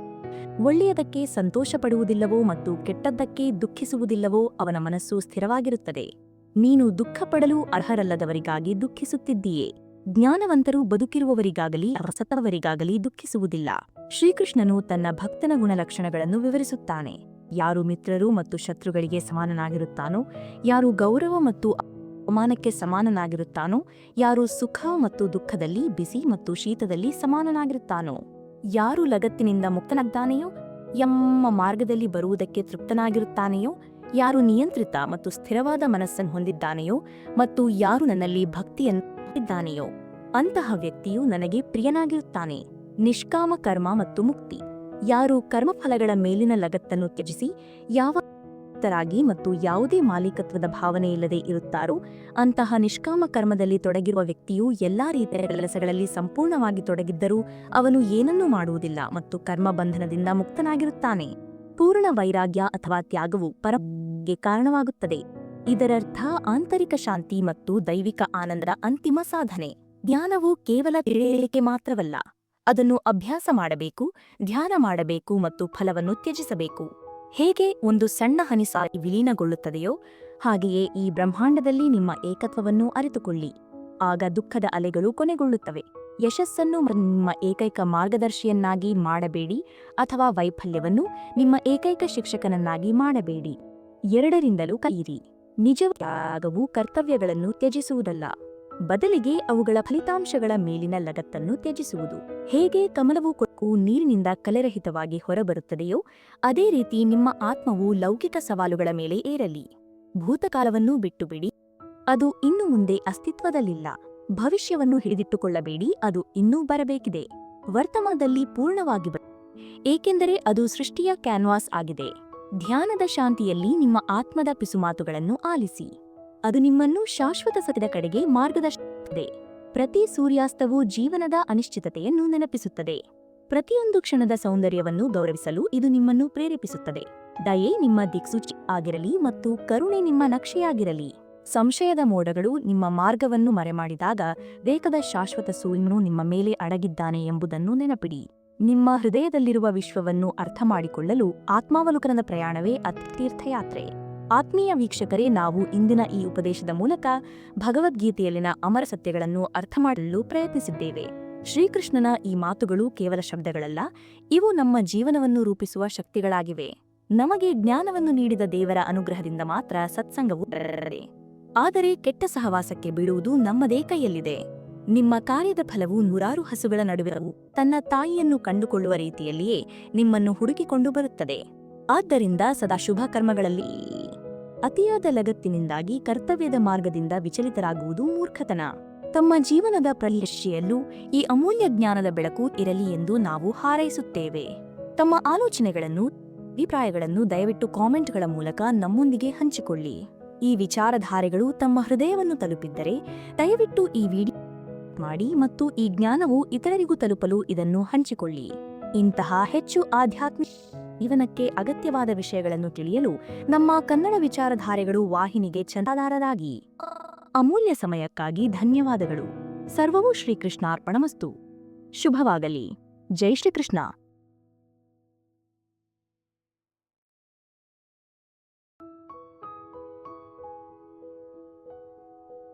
ಒಳ್ಳೆಯದಕ್ಕೆ ಸಂತೋಷ ಪಡುವುದಿಲ್ಲವೋ ಮತ್ತು ಕೆಟ್ಟದ್ದಕ್ಕೆ ದುಃಖಿಸುವುದಿಲ್ಲವೋ ಅವನ ಮನಸ್ಸು ಸ್ಥಿರವಾಗಿರುತ್ತದೆ. ನೀನು ದುಃಖಪಡಲು ಅರ್ಹರಲ್ಲದವರಿಗಾಗಿ ದುಃಖಿಸುತ್ತಿದ್ದೀಯೇ. ಜ್ಞಾನವಂತರು ಬದುಕಿರುವವರಿಗಾಗಲಿ ಸತ್ತವರಿಗಾಗಲಿ ದುಃಖಿಸುವುದಿಲ್ಲ. ಶ್ರೀಕೃಷ್ಣನು ತನ್ನ ಭಕ್ತನ ಗುಣಲಕ್ಷಣಗಳನ್ನು ವಿವರಿಸುತ್ತಾನೆ. ಯಾರು ಮಿತ್ರರು ಮತ್ತು ಶತ್ರುಗಳಿಗೆ ಸಮಾನನಾಗಿರುತ್ತಾನೋ, ಯಾರು ಗೌರವ ಮತ್ತು ಅವಮಾನಕ್ಕೆ ಸಮಾನನಾಗಿರುತ್ತಾನೋ, ಯಾರು ಸುಖ ಮತ್ತು ದುಃಖದಲ್ಲಿ ಬಿಸಿ ಮತ್ತು ಶೀತದಲ್ಲಿ ಸಮಾನನಾಗಿರುತ್ತಾನೋ, ಯಾರು ಲಗತ್ತಿನಿಂದ ಮುಕ್ತನಾಗ್ತಾನೆಯೋ ಎಮ್ಮ ಮಾರ್ಗದಲ್ಲಿ ಬರುವುದಕ್ಕೆ ತೃಪ್ತನಾಗಿರುತ್ತಾನೆಯೋ, ಯಾರು ನಿಯಂತ್ರಿತ ಮತ್ತು ಸ್ಥಿರವಾದ ಮನಸ್ಸನ್ನು ಹೊಂದಿದ್ದಾನೆಯೋ, ಮತ್ತು ಯಾರು ನನ್ನಲ್ಲಿ ಭಕ್ತಿಯನ್ನು ಹೊಂದಿದ್ದಾನೆಯೋ ಅಂತಹ ವ್ಯಕ್ತಿಯು ನನಗೆ ಪ್ರಿಯನಾಗಿರುತ್ತಾನೆ. ನಿಷ್ಕಾಮ ಕರ್ಮ ಮತ್ತು ಮುಕ್ತಿ. ಯಾರು ಕರ್ಮಫಲಗಳ ಮೇಲಿನ ಲಗತ್ತನ್ನು ತ್ಯಜಿಸಿ, ಯಾವ ತರಾಗಿ ಮತ್ತು ಯಾವುದೇ ಮಾಲೀಕತ್ವದ ಭಾವನೆಯಿಲ್ಲದೆ ಇರುತ್ತಾರೋ, ಅಂತಹ ನಿಷ್ಕಾಮ ಕರ್ಮದಲ್ಲಿ ತೊಡಗಿರುವ ವ್ಯಕ್ತಿಯು ಎಲ್ಲಾ ರೀತಿಯ ಕೆಲಸಗಳಲ್ಲಿ ಸಂಪೂರ್ಣವಾಗಿ ತೊಡಗಿದ್ದರೂ ಅವನು ಏನನ್ನೂ ಮಾಡುವುದಿಲ್ಲ ಮತ್ತು ಕರ್ಮ ಬಂಧನದಿಂದ ಮುಕ್ತನಾಗಿರುತ್ತಾನೆ. ಪೂರ್ಣ ವೈರಾಗ್ಯ ಅಥವಾ ತ್ಯಾಗವು ಪರಗೆ ಕಾರಣವಾಗುತ್ತದೆ. ಇದರರ್ಥ ಆಂತರಿಕ ಶಾಂತಿ ಮತ್ತು ದೈವಿಕ ಆನಂದರ ಅಂತಿಮ ಸಾಧನೆ. ಧ್ಯಾನವು ಕೇವಲ ತಿಳಿಯಲಿಕ್ಕೆ ಮಾತ್ರವಲ್ಲ, ಅದನ್ನು ಅಭ್ಯಾಸ ಮಾಡಬೇಕು, ಧ್ಯಾನ ಮಾಡಬೇಕು ಮತ್ತು ಫಲವನ್ನು ತ್ಯಜಿಸಬೇಕು. ಹೇಗೆ ಒಂದು ಸಣ್ಣ ಹನಿಸ ವಿಲೀನಗೊಳ್ಳುತ್ತದೆಯೋ, ಹಾಗೆಯೇ ಈ ಬ್ರಹ್ಮಾಂಡದಲ್ಲಿ ನಿಮ್ಮ ಏಕತ್ವವನ್ನು ಅರಿತುಕೊಳ್ಳಿ. ಆಗ ದುಃಖದ ಅಲೆಗಳು ಕೊನೆಗೊಳ್ಳುತ್ತವೆ. ಯಶಸ್ಸನ್ನು ನಿಮ್ಮ ಏಕೈಕ ಮಾರ್ಗದರ್ಶಿಯನ್ನಾಗಿ ಮಾಡಬೇಡಿ ಅಥವಾ ವೈಫಲ್ಯವನ್ನು ನಿಮ್ಮ ಏಕೈಕ ಶಿಕ್ಷಕನನ್ನಾಗಿ ಮಾಡಬೇಡಿ. ಎರಡರಿಂದಲೂ ಕಲಿಯಿರಿ. ನಿಜವಾಗವು ಕರ್ತವ್ಯಗಳನ್ನು ತ್ಯಜಿಸುವುದಲ್ಲ. ಬದಲಿಗೆ ಅವುಗಳ ಫಲಿತಾಂಶಗಳ ಮೇಲಿನ ಲಗತ್ತನ್ನು ತ್ಯಜಿಸುವುದು. ಹೇಗೆ ಕಮಲವು ಕೊಕ್ಕು ನೀರಿನಿಂದ ಕಲೆರಹಿತವಾಗಿ ಹೊರಬರುತ್ತದೆಯೋ, ಅದೇ ರೀತಿ ನಿಮ್ಮ ಆತ್ಮವು ಲೌಕಿಕ ಸವಾಲುಗಳ ಮೇಲೆ ಏರಲಿ. ಭೂತಕಾಲವನ್ನು ಬಿಟ್ಟುಬಿಡಿ. ಅದು ಇನ್ನು ಮುಂದೆ ಅಸ್ತಿತ್ವದಲ್ಲಿಲ್ಲ. ಭವಿಷ್ಯವನ್ನು ಹಿಡಿದಿಟ್ಟುಕೊಳ್ಳಬೇಡಿ, ಅದು ಇನ್ನೂ ಬರಬೇಕಿದೆ. ವರ್ತಮಾನದಲ್ಲಿ ಪೂರ್ಣವಾಗಿ ಏಕೆಂದರೆ ಅದು ಸೃಷ್ಟಿಯ ಕ್ಯಾನ್ವಾಸ್ ಆಗಿದೆ. ಧ್ಯಾನದ ಶಾಂತಿಯಲ್ಲಿ ನಿಮ್ಮ ಆತ್ಮದ ಪಿಸುಮಾತುಗಳನ್ನು ಆಲಿಸಿ. ಅದು ನಿಮ್ಮನ್ನು ಶಾಶ್ವತ ಸತ್ಯದ ಕಡೆಗೆ ಮಾರ್ಗದರ್ಶಿಸುತ್ತದೆ. ಪ್ರತಿ ಸೂರ್ಯಾಸ್ತವು ಜೀವನದ ಅನಿಶ್ಚಿತತೆಯನ್ನು ನೆನಪಿಸುತ್ತದೆ. ಪ್ರತಿಯೊಂದು ಕ್ಷಣದ ಸೌಂದರ್ಯವನ್ನು ಗೌರವಿಸಲು ಇದು ನಿಮ್ಮನ್ನು ಪ್ರೇರೇಪಿಸುತ್ತದೆ. ದಯೆ ನಿಮ್ಮ ದಿಕ್ಸೂಚಿ ಆಗಿರಲಿ ಮತ್ತು ಕರುಣೆ ನಿಮ್ಮ ನಕ್ಷೆಯಾಗಿರಲಿ. ಸಂಶಯದ ಮೋಡಗಳು ನಿಮ್ಮ ಮಾರ್ಗವನ್ನು ಮರೆಮಾಡಿದಾಗ ವೇಗದ ಶಾಶ್ವತ ಸೂರ್ಯನು ನಿಮ್ಮ ಮೇಲೆ ಅಡಗಿದ್ದಾನೆ ಎಂಬುದನ್ನು ನೆನಪಿಡಿ. ನಿಮ್ಮ ಹೃದಯದಲ್ಲಿರುವ ವಿಶ್ವವನ್ನು ಅರ್ಥ ಮಾಡಿಕೊಳ್ಳಲು ಆತ್ಮಾವಲೋಕನದ ಪ್ರಯಾಣವೇ ಅತೀರ್ಥಯಾತ್ರೆ ಆತ್ಮೀಯ ವೀಕ್ಷಕರೇ, ನಾವು ಇಂದಿನ ಈ ಉಪದೇಶದ ಮೂಲಕ ಭಗವದ್ಗೀತೆಯಲ್ಲಿನ ಅಮರ ಸತ್ಯಗಳನ್ನು ಅರ್ಥ ಮಾಡಲು ಪ್ರಯತ್ನಿಸಿದ್ದೇವೆ. ಶ್ರೀಕೃಷ್ಣನ ಈ ಮಾತುಗಳು ಕೇವಲ ಶಬ್ದಗಳಲ್ಲ, ಇವು ನಮ್ಮ ಜೀವನವನ್ನು ರೂಪಿಸುವ ಶಕ್ತಿಗಳಾಗಿವೆ. ನಮಗೆ ಜ್ಞಾನವನ್ನು ನೀಡಿದ ದೇವರ ಅನುಗ್ರಹದಿಂದ ಮಾತ್ರ ಸತ್ಸಂಗವು. ಆದರೆ ಕೆಟ್ಟ ಸಹವಾಸಕ್ಕೆ ಬೀಳುವುದು ನಮ್ಮದೇ ಕೈಯಲ್ಲಿದೆ. ನಿಮ್ಮ ಕಾರ್ಯದ ಫಲವು ನೂರಾರು ಹಸುಗಳ ನಡುವಿರವು ತನ್ನ ತಾಯಿಯನ್ನು ಕಂಡುಕೊಳ್ಳುವ ರೀತಿಯಲ್ಲಿಯೇ ನಿಮ್ಮನ್ನು ಹುಡುಕಿಕೊಂಡು ಬರುತ್ತದೆ. ಆದ್ದರಿಂದ ಸದಾ ಶುಭ ಕರ್ಮಗಳಲ್ಲಿ ಅತಿಯಾದ ಲಗತ್ತಿನಿಂದಾಗಿ ಕರ್ತವ್ಯದ ಮಾರ್ಗದಿಂದ ವಿಚಲಿತರಾಗುವುದು ಮೂರ್ಖತನ. ತಮ್ಮ ಜೀವನದ ಪ್ರಲಶ್ಯೆಯಲ್ಲೂ ಈ ಅಮೂಲ್ಯ ಜ್ಞಾನದ ಬೆಳಕು ಇರಲಿ ಎಂದು ನಾವು ಹಾರೈಸುತ್ತೇವೆ. ತಮ್ಮ ಆಲೋಚನೆಗಳನ್ನು, ಅಭಿಪ್ರಾಯಗಳನ್ನು ದಯವಿಟ್ಟು ಕಾಮೆಂಟ್ಗಳ ಮೂಲಕ ನಮ್ಮೊಂದಿಗೆ ಹಂಚಿಕೊಳ್ಳಿ. ಈ ವಿಚಾರಧಾರೆಗಳು ತಮ್ಮ ಹೃದಯವನ್ನು ತಲುಪಿದ್ದರೆ ದಯವಿಟ್ಟು ಈ ವಿಡಿಯೋ ಮಾಡಿ ಮತ್ತು ಈ ಜ್ಞಾನವು ಇತರರಿಗೂ ತಲುಪಲು ಇದನ್ನು ಹಂಚಿಕೊಳ್ಳಿ. ಇಂತಹ ಹೆಚ್ಚು ಆಧ್ಯಾತ್ಮಿಕ ಜೀವನಕ್ಕೆ ಅಗತ್ಯವಾದ ವಿಷಯಗಳನ್ನು ತಿಳಿಯಲು ನಮ್ಮ ಕನ್ನಡ ವಿಚಾರಧಾರೆಗಳು ವಾಹಿನಿಗೆ ಚಂದಾದಾರರಾಗಿ ಅಮೂಲ್ಯ ಸಮಯಕ್ಕಾಗಿ ಧನ್ಯವಾದಗಳು. ಸರ್ವವೂ ಶ್ರೀಕೃಷ್ಣಾರ್ಪಣಮಸ್ತು. ಶುಭವಾಗಲಿ. ಜೈ ಶ್ರೀಕೃಷ್ಣ.